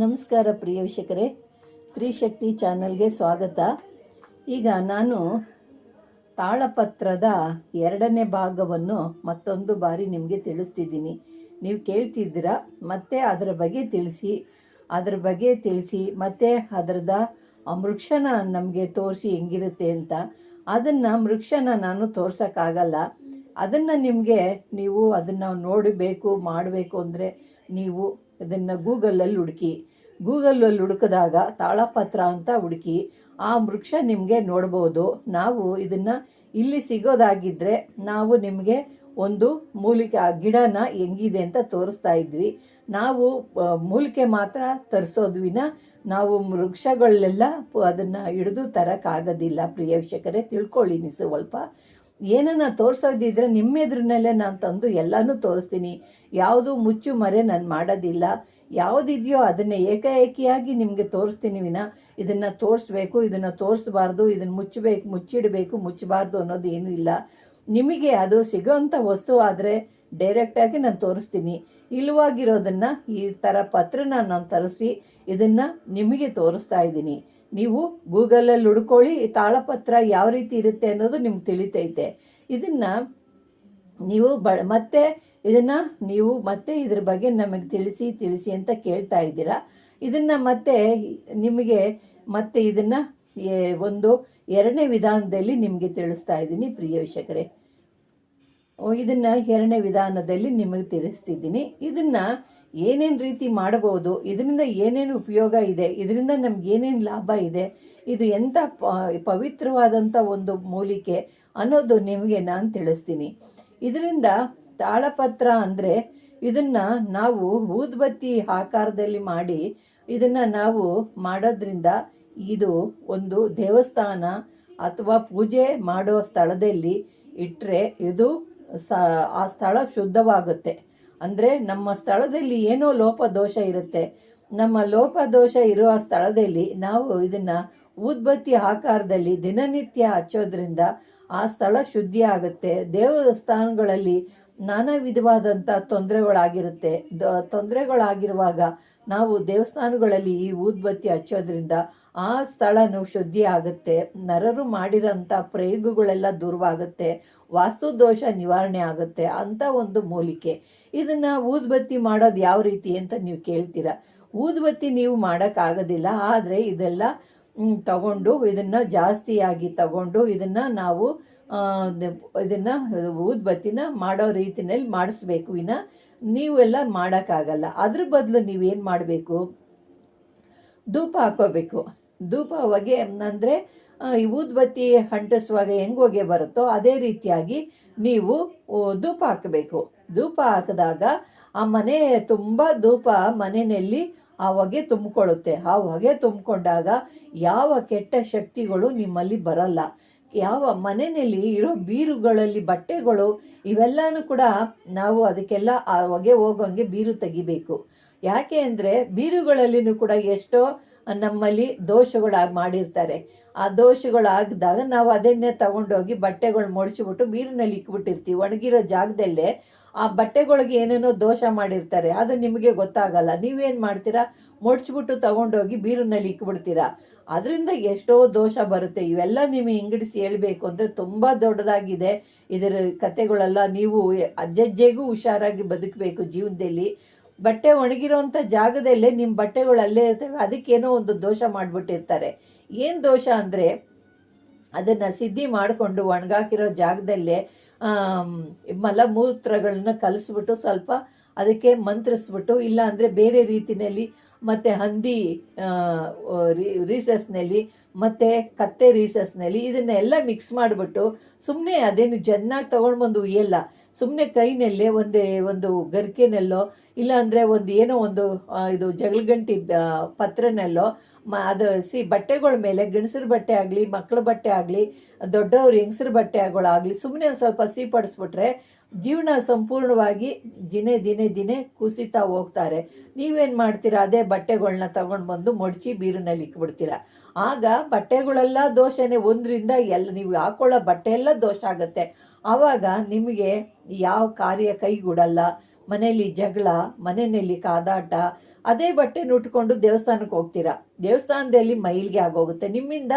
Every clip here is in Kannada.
ನಮಸ್ಕಾರ ಪ್ರಿಯ ವೀಕ್ಷಕರೇ. ಸ್ತ್ರೀಶಕ್ತಿ ಚಾನಲ್ಗೆ ಸ್ವಾಗತ. ಈಗ ನಾನು ತಾಳಪತ್ರದ ಎರಡನೇ ಭಾಗವನ್ನು ಮತ್ತೊಂದು ಬಾರಿ ನಿಮಗೆ ತಿಳಿಸ್ತಿದ್ದೀನಿ. ನೀವು ಕೇಳ್ತಿದ್ದೀರಾ? ಮತ್ತೆ ಅದರ ಬಗ್ಗೆ ತಿಳಿಸಿ, ಅದರ ಬಗ್ಗೆ ತಿಳಿಸಿ, ಮತ್ತೆ ಅದರದ ಆ ವೃಕ್ಷನ ನಮಗೆ ತೋರಿಸಿ ಹೆಂಗಿರುತ್ತೆ ಅಂತ. ಅದನ್ನು ಮೃಕ್ಷನ ನಾನು ತೋರ್ಸೋಕ್ಕಾಗಲ್ಲ. ಅದನ್ನು ನಿಮಗೆ ನೀವು ಅದನ್ನು ನೋಡಬೇಕು, ಮಾಡಬೇಕು ಅಂದರೆ ನೀವು ಇದನ್ನು ಗೂಗಲಲ್ಲಿ ಹುಡುಕಿ. ಗೂಗಲಲ್ಲಿ ಹುಡುಕಿದಾಗ ತಾಳಪತ್ರ ಅಂತ ಹುಡುಕಿ ಆ ವೃಕ್ಷ ನಿಮಗೆ ನೋಡ್ಬೋದು. ನಾವು ಇದನ್ನು ಇಲ್ಲಿ ಸಿಗೋದಾಗಿದ್ದರೆ ನಾವು ನಿಮಗೆ ಒಂದು ಮೂಲಿಕೆ, ಆ ಗಿಡನ ಹೆಂಗಿದೆ ಅಂತ ತೋರಿಸ್ತಾ ಇದ್ವಿ. ನಾವು ಮೂಲಿಕೆ ಮಾತ್ರ ತರಿಸೋದ್ವಿನ ನಾವು ವೃಕ್ಷಗಳನ್ನೆಲ್ಲ ಅದನ್ನು ಹಿಡಿದು ತರೋಕ್ಕಾಗೋದಿಲ್ಲ. ಪ್ರಿಯ ವೀಕ್ಷಕರೇ, ತಿಳ್ಕೊಳ್ಳಿ ನೀವು ಸ್ವಲ್ಪ. ಏನನ್ನ ತೋರಿಸೋದಿದ್ರೆ ನಿಮ್ಮ ಎದುರಿನಲ್ಲೇ ನಾನು ತಂದು ಎಲ್ಲನೂ ತೋರಿಸ್ತೀನಿ. ಯಾವುದು ಮುಚ್ಚು ಮರೆ ನಾನು ಮಾಡೋದಿಲ್ಲ. ಯಾವುದಿದೆಯೋ ಅದನ್ನೇ ಏಕಾಏಕಿಯಾಗಿ ನಿಮಗೆ ತೋರಿಸ್ತೀನಿ ವಿನ. ಇದನ್ನು ತೋರಿಸ್ಬೇಕು, ಇದನ್ನು ತೋರಿಸ್ಬಾರ್ದು, ಇದನ್ನು ಮುಚ್ಚಬೇಕು, ಮುಚ್ಚಿಡಬೇಕು, ಮುಚ್ಚಬಾರ್ದು ಅನ್ನೋದು ಏನೂ ಇಲ್ಲ. ನಿಮಗೆ ಅದು ಸಿಗೋಂಥ ವಸ್ತು ಆದರೆ ಡೈರೆಕ್ಟಾಗಿ ನಾನು ತೋರಿಸ್ತೀನಿ. ಇಲ್ಲವಾಗಿರೋದನ್ನು ಈ ಥರ ಪತ್ರನ ನಾನು ತರಿಸಿ ಇದನ್ನು ನಿಮಗೆ ತೋರಿಸ್ತಾ ಇದ್ದೀನಿ. ನೀವು ಗೂಗಲಲ್ಲಿ ಹುಡ್ಕೊಳ್ಳಿ ತಾಳಪತ್ರ ಯಾವ ರೀತಿ ಇರುತ್ತೆ ಅನ್ನೋದು ನಿಮ್ಗೆ ತಿಳಿತೈತೆ. ಇದನ್ನು ನೀವು ಬ, ಮತ್ತೆ ಇದನ್ನು ನೀವು ಮತ್ತೆ ಇದ್ರ ಬಗ್ಗೆ ನಮಗೆ ತಿಳಿಸಿ ತಿಳಿಸಿ ಅಂತ ಕೇಳ್ತಾ ಇದ್ದೀರಾ. ಇದನ್ನು ಮತ್ತೆ ನಿಮಗೆ ಮತ್ತೆ ಇದನ್ನು ಒಂದು ಎರಡನೇ ವಿಧಾನದಲ್ಲಿ ನಿಮಗೆ ತಿಳಿಸ್ತಾ ಇದ್ದೀನಿ ಪ್ರಿಯ ವೀಕ್ಷಕರೇ. ಇದನ್ನು ಎರಡನೇ ವಿಧಾನದಲ್ಲಿ ನಿಮಗೆ ತಿಳಿಸ್ತಿದ್ದೀನಿ. ಇದನ್ನು ಏನೇನು ರೀತಿ ಮಾಡಬಹುದು, ಇದರಿಂದ ಏನೇನು ಉಪಯೋಗ ಇದೆ, ಇದರಿಂದ ನಮ್ಗೆ ಏನೇನು ಲಾಭ ಇದೆ, ಇದು ಎಂಥ ಪವಿತ್ರವಾದಂಥ ಒಂದು ಮೂಲಿಕೆ ಅನ್ನೋದು ನಿಮಗೆ ನಾನು ತಿಳಿಸ್ತೀನಿ. ಇದರಿಂದ ತಾಳಪತ್ರ ಅಂದರೆ ಇದನ್ನು ನಾವು ಊದ್ಬತ್ತಿ ಆಕಾರದಲ್ಲಿ ಮಾಡಿ ಇದನ್ನು ನಾವು ಮಾಡೋದ್ರಿಂದ ಇದು ಒಂದು ದೇವಸ್ಥಾನ ಅಥವಾ ಪೂಜೆ ಮಾಡೋ ಸ್ಥಳದಲ್ಲಿ ಇಟ್ಟರೆ ಇದು ಆ ಸ್ಥಳ ಶುದ್ಧವಾಗುತ್ತೆ. ಅಂದರೆ ನಮ್ಮ ಸ್ಥಳದಲ್ಲಿ ಏನೋ ಲೋಪದೋಷ ಇರುತ್ತೆ. ನಮ್ಮ ಲೋಪದೋಷ ಇರುವ ಸ್ಥಳದಲ್ಲಿ ನಾವು ಇದನ್ನು ಉದ್ಬತ್ತಿ ಆಕಾರದಲ್ಲಿ ದಿನನಿತ್ಯ ಹಚ್ಚೋದ್ರಿಂದ ಆ ಸ್ಥಳ ಶುದ್ಧಿ ಆಗುತ್ತೆ ದೇವಸ್ಥಾನಗಳಲ್ಲಿ ನಾನಾ ವಿಧವಾದಂಥ ತೊಂದರೆಗಳಾಗಿರುತ್ತೆ. ದ, ತೊಂದರೆಗಳಾಗಿರುವಾಗ ನಾವು ದೇವಸ್ಥಾನಗಳಲ್ಲಿ ಈ ಊದ್ಬತ್ತಿ ಹಚ್ಚೋದ್ರಿಂದ ಆ ಸ್ಥಳನು ಶುದ್ಧಿ ಆಗುತ್ತೆ. ನರರು ಮಾಡಿರೋಂಥ ಪ್ರಯೋಗಗಳೆಲ್ಲ ದೂರವಾಗುತ್ತೆ. ವಾಸ್ತುದೋಷ ನಿವಾರಣೆ ಆಗುತ್ತೆ ಅಂತ ಒಂದು ಮೂಲಿಕೆ. ಇದನ್ನು ಊದ್ಬತ್ತಿ ಮಾಡೋದು ಯಾವ ರೀತಿ ಅಂತ ನೀವು ಕೇಳ್ತೀರ? ಊದ್ಬತ್ತಿ ನೀವು ಮಾಡೋಕ್ಕಾಗೋದಿಲ್ಲ, ಆದರೆ ಇದೆಲ್ಲ ತಗೊಂಡು ಇದನ್ನು ಜಾಸ್ತಿಯಾಗಿ ತಗೊಂಡು ಇದನ್ನು ನಾವು ಇದನ್ನು ಊದ್ಬತ್ತಿನ ಮಾಡೋ ರೀತಿನಲ್ಲಿ ಮಾಡಿಸ್ಬೇಕು. ವಿನ ನೀವೆಲ್ಲ ಮಾಡೋಕ್ಕಾಗಲ್ಲ. ಅದ್ರ ಬದಲು ನೀವೇನು ಮಾಡಬೇಕು? ಧೂಪ ಹಾಕೋಬೇಕು. ಧೂಪ ಹೊಗೆ ಅಂದರೆ ಈ ಊದ್ಬತ್ತಿ ಅಂಟಿಸುವಾಗ ಹೆಂಗೆ ಹೊಗೆ ಬರುತ್ತೋ ಅದೇ ರೀತಿಯಾಗಿ ನೀವು ಧೂಪ ಹಾಕಬೇಕು. ಧೂಪ ಹಾಕಿದಾಗ ಆ ಮನೆ ತುಂಬ ಧೂಪ ಮನೆಯಲ್ಲಿ ಆ ಹೊಗೆ ತುಂಬಿಕೊಳ್ಳುತ್ತೆ. ಆ ಹೊಗೆ ತುಂಬಿಕೊಂಡಾಗ ಯಾವ ಕೆಟ್ಟ ಶಕ್ತಿಗಳು ನಿಮ್ಮಲ್ಲಿ ಬರಲ್ಲ. ಯಾವ ಮನೆಯಲ್ಲಿ ಇರೋ ಬೀರುಗಳಲ್ಲಿ ಬಟ್ಟೆಗಳು ಇವೆಲ್ಲನೂ ಕೂಡ ನಾವು ಅದಕ್ಕೆಲ್ಲ ಆ ಹೊಗೆ ಹೋಗೋಂಗೆ ಬೀರು ತೆಗಿಬೇಕು. ಯಾಕೆ ಅಂದರೆ ಬೀರುಗಳಲ್ಲಿನೂ ಕೂಡ ಎಷ್ಟೋ ನಮ್ಮಲ್ಲಿ ದೋಷಗಳಾಗಿ ಮಾಡಿರ್ತಾರೆ. ಆ ದೋಷಗಳಾಗ್ದಾಗ ನಾವು ಅದನ್ನೇ ತಗೊಂಡೋಗಿ ಬಟ್ಟೆಗಳು ಮಡಚಿಬಿಟ್ಟು ಬೀರಿನಲ್ಲಿ ಇಕ್ಬಿಟ್ಟಿರ್ತೀವಿ. ಒಣಗಿರೋ ಜಾಗದಲ್ಲೇ ಆ ಬಟ್ಟೆಗಳಿಗೆ ಏನೇನೋ ದೋಷ ಮಾಡಿರ್ತಾರೆ. ಅದು ನಿಮಗೆ ಗೊತ್ತಾಗಲ್ಲ. ನೀವೇನು ಮಾಡ್ತೀರಾ? ಮಡ್ಚಿಬಿಟ್ಟು ತಗೊಂಡೋಗಿ ಬೀರಿನಲ್ಲಿ ಇಕ್ಬಿಡ್ತೀರಾ? ಅದರಿಂದ ಎಷ್ಟೋ ದೋಷ ಬರುತ್ತೆ. ಇವೆಲ್ಲ ನಿಮಗೆ ಹಿಂಗಡಿಸಿ ಹೇಳಬೇಕು ಅಂದರೆ ತುಂಬ ದೊಡ್ಡದಾಗಿದೆ. ಇದರ ಕತೆಗಳೆಲ್ಲ ನೀವು ಅಜ್ಜಜ್ಜೆಗೂ ಹುಷಾರಾಗಿ ಬದುಕಬೇಕು ಜೀವನದಲ್ಲಿ. ಬಟ್ಟೆ ಒಣಗಿರೋಂಥ ಜಾಗದಲ್ಲೇ ನಿಮ್ಮ ಬಟ್ಟೆಗಳು ಅಲ್ಲೇ ಇರ್ತವೆ. ಅದಕ್ಕೇನೋ ಒಂದು ದೋಷ ಮಾಡಿಬಿಟ್ಟಿರ್ತಾರೆ. ಏನು ದೋಷ ಅಂದರೆ ಅದನ್ನು ಸಿದ್ಧಿ ಮಾಡಿಕೊಂಡು ಒಣಗಾಕಿರೋ ಜಾಗದಲ್ಲೇ ಮಲ ಮಲಮೂತ್ರಗಳನ್ನ ಕಲಿಸ್ಬಿಟ್ಟು ಸ್ವಲ್ಪ ಅದಕ್ಕೆ ಮಂತ್ರಿಸ್ಬಿಟ್ಟು, ಇಲ್ಲ ಅಂದರೆ ಬೇರೆ ರೀತಿಯಲ್ಲಿ ಮತ್ತು ಹಂದಿ ರೀಸಸ್ನಲ್ಲಿ ಮತ್ತು ಕತ್ತೆ ರೀಸಸ್ನಲ್ಲಿ ಇದನ್ನೆಲ್ಲ ಮಿಕ್ಸ್ ಮಾಡಿಬಿಟ್ಟು ಸುಮ್ಮನೆ ಅದೇನು ಚೆನ್ನಾಗಿ ತೊಗೊಂಡು ಬಂದು ಉಯ್ಯಲ್ಲ. ಸುಮ್ಮನೆ ಕೈನಲ್ಲೇ ಒಂದೇ ಒಂದು ಗರಿಕೆನಲ್ಲೋ ಇಲ್ಲ ಅಂದರೆ ಒಂದು ಏನೋ ಒಂದು ಇದು ಜಗಳಗಂಟಿ ಪತ್ರನಲ್ಲೋ, ಮ, ಅದು ಸಿ ಬಟ್ಟೆಗಳ ಮೇಲೆ ಗಂಡಸರ ಬಟ್ಟೆ ಆಗಲಿ ಮಕ್ಕಳ ಬಟ್ಟೆ ಆಗಲಿ, ದೊಡ್ಡವ್ರು ಹೆಂಗಸ್ರ ಬಟ್ಟೆಗಳಾಗಲಿ ಸುಮ್ಮನೆ ಒಂದು ಸ್ವಲ್ಪ ಸಿಹಿಪಡಿಸ್ಬಿಟ್ರೆ ಜೀವನ ಸಂಪೂರ್ಣವಾಗಿ ದಿನೇ ದಿನೇ ದಿನೇ ಕುಸಿತಾ ಹೋಗ್ತಾರೆ. ನೀವೇನು ಮಾಡ್ತೀರಾ? ಅದೇ ಬಟ್ಟೆಗಳನ್ನ ತಗೊಂಡು ಬಂದು ಮಡಚಿ ಬೀರಿನಲ್ಲಿ ಇಕ್ಬಿಡ್ತೀರಾ? ಆಗ ಬಟ್ಟೆಗಳೆಲ್ಲ ದೋಷನೇ. ಒಂದರಿಂದ ಎಲ್ಲ ನೀವು ಹಾಕೊಳ್ಳೋ ಬಟ್ಟೆ ಎಲ್ಲ ದೋಷ ಆಗುತ್ತೆ. ಆವಾಗ ನಿಮಗೆ ಯಾವ ಕಾರ್ಯ ಕೈಗೂಡಲ್ಲ. ಮನೆಯಲ್ಲಿ ಜಗಳ, ಮನೆಯಲ್ಲಿ ಕಾದಾಟ, ಅದೇ ಬಟ್ಟೆನ ಉಟ್ಕೊಂಡು ದೇವಸ್ಥಾನಕ್ಕೆ ಹೋಗ್ತೀರಾ? ದೇವಸ್ಥಾನದಲ್ಲಿ ಮೈಲಿಗೆ ಆಗೋಗುತ್ತೆ. ನಿಮ್ಮಿಂದ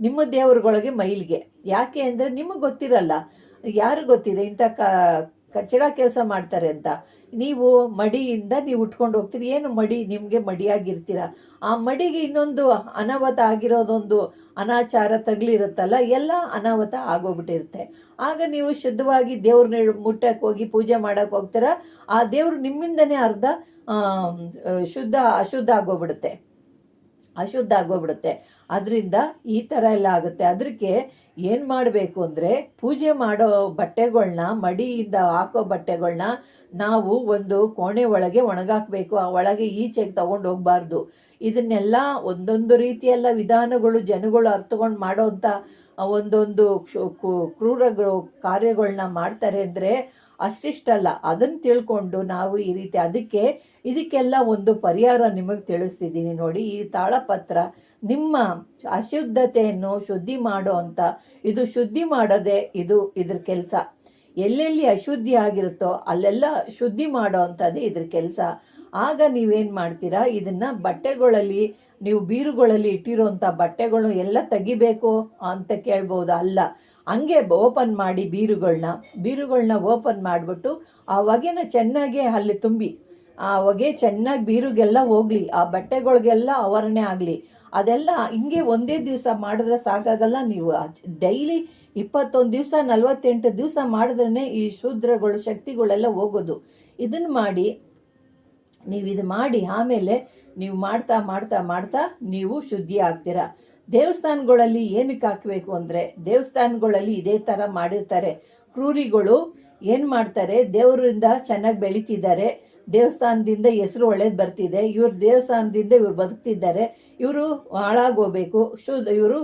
ನಿಮ್ಮ ದೇವರುಗಳಿಗೆ ಮೈಲಿಗೆ. ಯಾಕೆ ಅಂದರೆ ನಿಮಗೆ ಗೊತ್ತಿರಲ್ಲ. ಯಾರು ಗೊತ್ತಿದೆ? ಇಂಥ ಕ, ಕಚ್ಚಡ ಕೆಲಸ ಮಾಡ್ತಾರೆ ಅಂತ. ನೀವು ಮಡಿಯಿಂದ ನೀವು ಉಟ್ಕೊಂಡು ಹೋಗ್ತೀರಿ. ಏನು ಮಡಿ? ನಿಮಗೆ ಮಡಿಯಾಗಿರ್ತೀರ. ಆ ಮಡಿಗೆ ಇನ್ನೊಂದು ಅನಾಹುತ ಆಗಿರೋದೊಂದು ಅನಾಚಾರ ತಗಲಿರುತ್ತಲ್ಲ, ಎಲ್ಲ ಅನಾಹುತ ಆಗೋಗ್ಬಿಟ್ಟಿರುತ್ತೆ. ಆಗ ನೀವು ಶುದ್ಧವಾಗಿ ದೇವ್ರನ್ನ ಮುಟ್ಟಕ್ಕೆ ಹೋಗಿ ಪೂಜೆ ಮಾಡಕ್ಕೆ ಹೋಗ್ತೀರ. ಆ ದೇವ್ರು ನಿಮ್ಮಿಂದನೇ ಅರ್ಧ ಶುದ್ಧ, ಅಶುದ್ಧ ಆಗೋಗ್ಬಿಡುತ್ತೆ. ಅಶುದ್ಧ ಆಗೋಗ್ಬಿಡುತ್ತೆ. ಅದರಿಂದ ಈ ಥರ ಎಲ್ಲ ಆಗುತ್ತೆ. ಅದಕ್ಕೆ ಏನು ಮಾಡಬೇಕು ಅಂದರೆ ಪೂಜೆ ಮಾಡೋ ಬಟ್ಟೆಗಳನ್ನ ಮಡಿಯಿಂದ ಹಾಕೋ ಬಟ್ಟೆಗಳನ್ನ ನಾವು ಒಂದು ಕೋಣೆ ಒಳಗೆ ಒಣಗಾಕಬೇಕು. ಆ ಒಳಗೆ ಈಚೆಗೆ ತೊಗೊಂಡು ಹೋಗಬಾರ್ದು. ಇದನ್ನೆಲ್ಲ ಒಂದೊಂದು ರೀತಿಯೆಲ್ಲ ವಿಧಾನಗಳು ಜನಗಳು ಅರ್ಥಕೊಂಡು ಮಾಡೋವಂಥ ಒಂದೊಂದು ಕ್ರೂರ ಕಾರ್ಯಗಳನ್ನ ಮಾಡ್ತಾರೆ ಅಂದರೆ ಅಷ್ಟಿಷ್ಟಲ್ಲ. ಅದನ್ನು ತಿಳ್ಕೊಂಡು ನಾವು ಈ ರೀತಿ ಅದಕ್ಕೆ ಇದಕ್ಕೆಲ್ಲ ಒಂದು ಪರಿಹಾರ ನಿಮಗೆ ತಿಳಿಸ್ತಿದ್ದೀನಿ ನೋಡಿ. ಈ ತಾಳಪತ್ರ ನಿಮ್ಮ ಅಶುದ್ಧತೆಯನ್ನು ಶುದ್ಧಿ ಮಾಡೋ ಅಂತ, ಇದು ಶುದ್ಧಿ ಮಾಡೋದೇ ಇದು ಇದ್ರ ಕೆಲಸ. ಎಲ್ಲೆಲ್ಲಿ ಅಶುದ್ಧಿ ಆಗಿರುತ್ತೋ ಅಲ್ಲೆಲ್ಲ ಶುದ್ಧಿ ಮಾಡೋ ಅಂಥದ್ದೇ ಇದ್ರ ಕೆಲಸ. ಆಗ ನೀವೇನು ಮಾಡ್ತೀರಾ? ಇದನ್ನು ಬಟ್ಟೆಗಳಲ್ಲಿ, ನೀವು ಬೀರುಗಳಲ್ಲಿ ಇಟ್ಟಿರೋಂಥ ಬಟ್ಟೆಗಳು ಎಲ್ಲ ತೆಗಿಬೇಕು ಅಂತ ಕೇಳ್ಬೋದು ಅಲ್ಲ. ಹಂಗೆ ಓಪನ್ ಮಾಡಿ ಬೀರುಗಳನ್ನ ಬೀರುಗಳನ್ನ ಓಪನ್ ಮಾಡಿಬಿಟ್ಟು ಆ ಹೊಗೆನ ಚೆನ್ನಾಗಿ ಅಲ್ಲಿ ತುಂಬಿ ಆ ಹೊಗೆ ಚೆನ್ನಾಗಿ ಬೀರುಗೆಲ್ಲ ಹೋಗಲಿ, ಆ ಬಟ್ಟೆಗಳಿಗೆಲ್ಲ ಆವರಣೆ ಆಗಲಿ, ಅದೆಲ್ಲ ಹಿಂಗೆ ಒಂದೇ ದಿವಸ ಮಾಡಿದ್ರೆ ಸಾಕಾಗಲ್ಲ ನೀವು. ಡೈಲಿ ಇಪ್ಪತ್ತೊಂದು ದಿವಸ, ನಲ್ವತ್ತೆಂಟು ದಿವಸ ಮಾಡಿದ್ರೇ ಈ ಶೂದ್ರಗಳು, ಶಕ್ತಿಗಳೆಲ್ಲ ಹೋಗೋದು. ಇದನ್ನು ಮಾಡಿ, ನೀವು ಇದು ಮಾಡಿ ಆಮೇಲೆ ನೀವು ಮಾಡ್ತಾ ಮಾಡ್ತಾ ಮಾಡ್ತಾ ನೀವು ಶುದ್ಧಿ ಆಗ್ತೀರಾ. ದೇವಸ್ಥಾನಗಳಲ್ಲಿ ಏನಕ್ಕೆ ಹಾಕಬೇಕು ಅಂದರೆ, ದೇವಸ್ಥಾನಗಳಲ್ಲಿ ಇದೇ ಥರ ಮಾಡಿರ್ತಾರೆ. ಕ್ರೂರಿಗಳು ಏನು ಮಾಡ್ತಾರೆ, ದೇವರಿಂದ ಚೆನ್ನಾಗಿ ಬೆಳೀತಿದ್ದಾರೆ. ದೇವಸ್ಥಾನದಿಂದ ಹೆಸರು ಒಳ್ಳೇದು ಬರ್ತಿದೆ. ಇವ್ರ ದೇವಸ್ಥಾನದಿಂದ ಇವ್ರು ಬದುಕ್ತಿದ್ದಾರೆ. ಇವರು ಹಾಳಾಗೋಗ್ಬೇಕು. ಶುದ್ಧ ಇವರು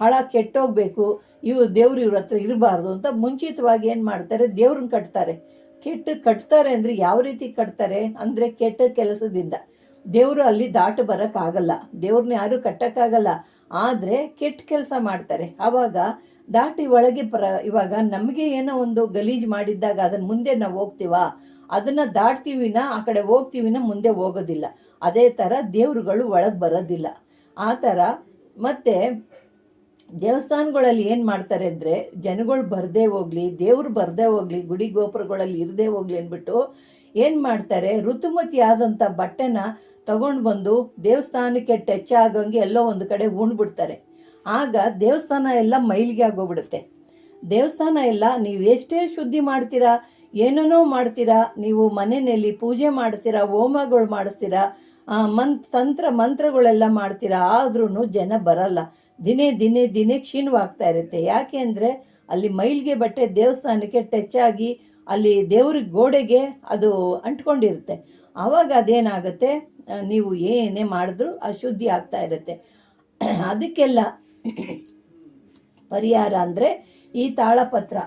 ಹಾಳಾಗಿ ಕೆಟ್ಟೋಗ್ಬೇಕು. ಇವು ದೇವ್ರು ಇವ್ರ ಹತ್ರ ಇರಬಾರ್ದು ಅಂತ ಮುಂಚಿತವಾಗಿ ಏನು ಮಾಡ್ತಾರೆ? ದೇವ್ರನ್ನ ಕಟ್ತಾರೆ. ಕೆಟ್ಟ ಕಟ್ತಾರೆ ಅಂದರೆ ಯಾವ ರೀತಿ ಕಟ್ತಾರೆ? ಅಂದರೆ ಕೆಟ್ಟ ಕೆಲಸದಿಂದ. ದೇವರು ಅಲ್ಲಿ ದಾಟು ಬರೋಕ್ಕಾಗಲ್ಲ. ದೇವ್ರನ್ನ ಯಾರು ಕಟ್ಟೋಕ್ಕಾಗಲ್ಲ. ಆದರೆ ಕೆಟ್ಟ ಕೆಲಸ ಮಾಡ್ತಾರೆ. ಆವಾಗ ದಾಟಿ ಒಳಗೆ ಪ್ರ, ಇವಾಗ ನಮಗೆ ಏನೋ ಒಂದು ಗಲೀಜು ಮಾಡಿದ್ದಾಗ ಅದನ್ನು ಮುಂದೆ ನಾವು ಹೋಗ್ತೀವಾ? ಅದನ್ನು ದಾಟ್ತೀವಿನ, ಆ ಕಡೆ ಹೋಗ್ತೀವಿನ, ಮುಂದೆ ಹೋಗೋದಿಲ್ಲ. ಅದೇ ಥರ ದೇವರುಗಳು ಒಳಗೆ ಬರೋದಿಲ್ಲ. ಆ ಥರ ಮತ್ತು ದೇವಸ್ಥಾನಗಳಲ್ಲಿ ಏನು ಮಾಡ್ತಾರೆ ಅಂದರೆ, ಜನಗಳು ಬರದೇ ಹೋಗಲಿ, ದೇವ್ರು ಬರದೇ ಹೋಗಲಿ, ಗುಡಿ ಗೋಪುರಗಳಲ್ಲಿ ಇರದೇ ಹೋಗಲಿ ಅಂದ್ಬಿಟ್ಟು ಏನು ಮಾಡ್ತಾರೆ ಋತುಮತಿ ಆದಂಥ ಬಟ್ಟೆನ ತಗೊಂಡು ಬಂದು ದೇವಸ್ಥಾನಕ್ಕೆ ಟಚ್ ಆಗೋಂಗೆ ಎಲ್ಲೋ ಒಂದು ಕಡೆ ಉಣ್ಬಿಡ್ತಾರೆ. ಆಗ ದೇವಸ್ಥಾನ ಎಲ್ಲ ಮೈಲಿಗೆ ಆಗೋಗ್ಬಿಡುತ್ತೆ. ದೇವಸ್ಥಾನ ಎಲ್ಲ ನೀವು ಎಷ್ಟೇ ಶುದ್ಧಿ ಮಾಡ್ತೀರಾ ಏನೇನೋ ಮಾಡ್ತೀರಾ? ನೀವು ಮನೆಯಲ್ಲಿ ಪೂಜೆ ಮಾಡಿಸ್ತೀರಾ, ಹೋಮಗಳು ಮಾಡಿಸ್ತೀರಾ ಮಂತ್, ತಂತ್ರ ಮಂತ್ರಗಳೆಲ್ಲ ಮಾಡ್ತೀರಾ? ಆದ್ರೂ ಜನ ಬರಲ್ಲ. ದಿನೇ ದಿನೇ ದಿನೇ ಕ್ಷೀಣವಾಗ್ತಾ ಇರುತ್ತೆ. ಯಾಕೆ ಅಂದರೆ ಅಲ್ಲಿ ಮೈಲ್ಗೆ ಬಟ್ಟೆ ದೇವಸ್ಥಾನಕ್ಕೆ ಟಚ್ ಆಗಿ ಅಲ್ಲಿ ದೇವ್ರಿಗೆ ಗೋಡೆಗೆ ಅದು ಅಂಟ್ಕೊಂಡಿರುತ್ತೆ. ಆವಾಗ ಅದೇನಾಗುತ್ತೆ? ನೀವು ಏನೇ ಮಾಡಿದ್ರೂ ಅಶುದ್ಧಿ ಆಗ್ತಾ ಇರುತ್ತೆ. ಅದಕ್ಕೆಲ್ಲ ಪರಿಹಾರ ಅಂದರೆ ಈ ತಾಳಪತ್ರ.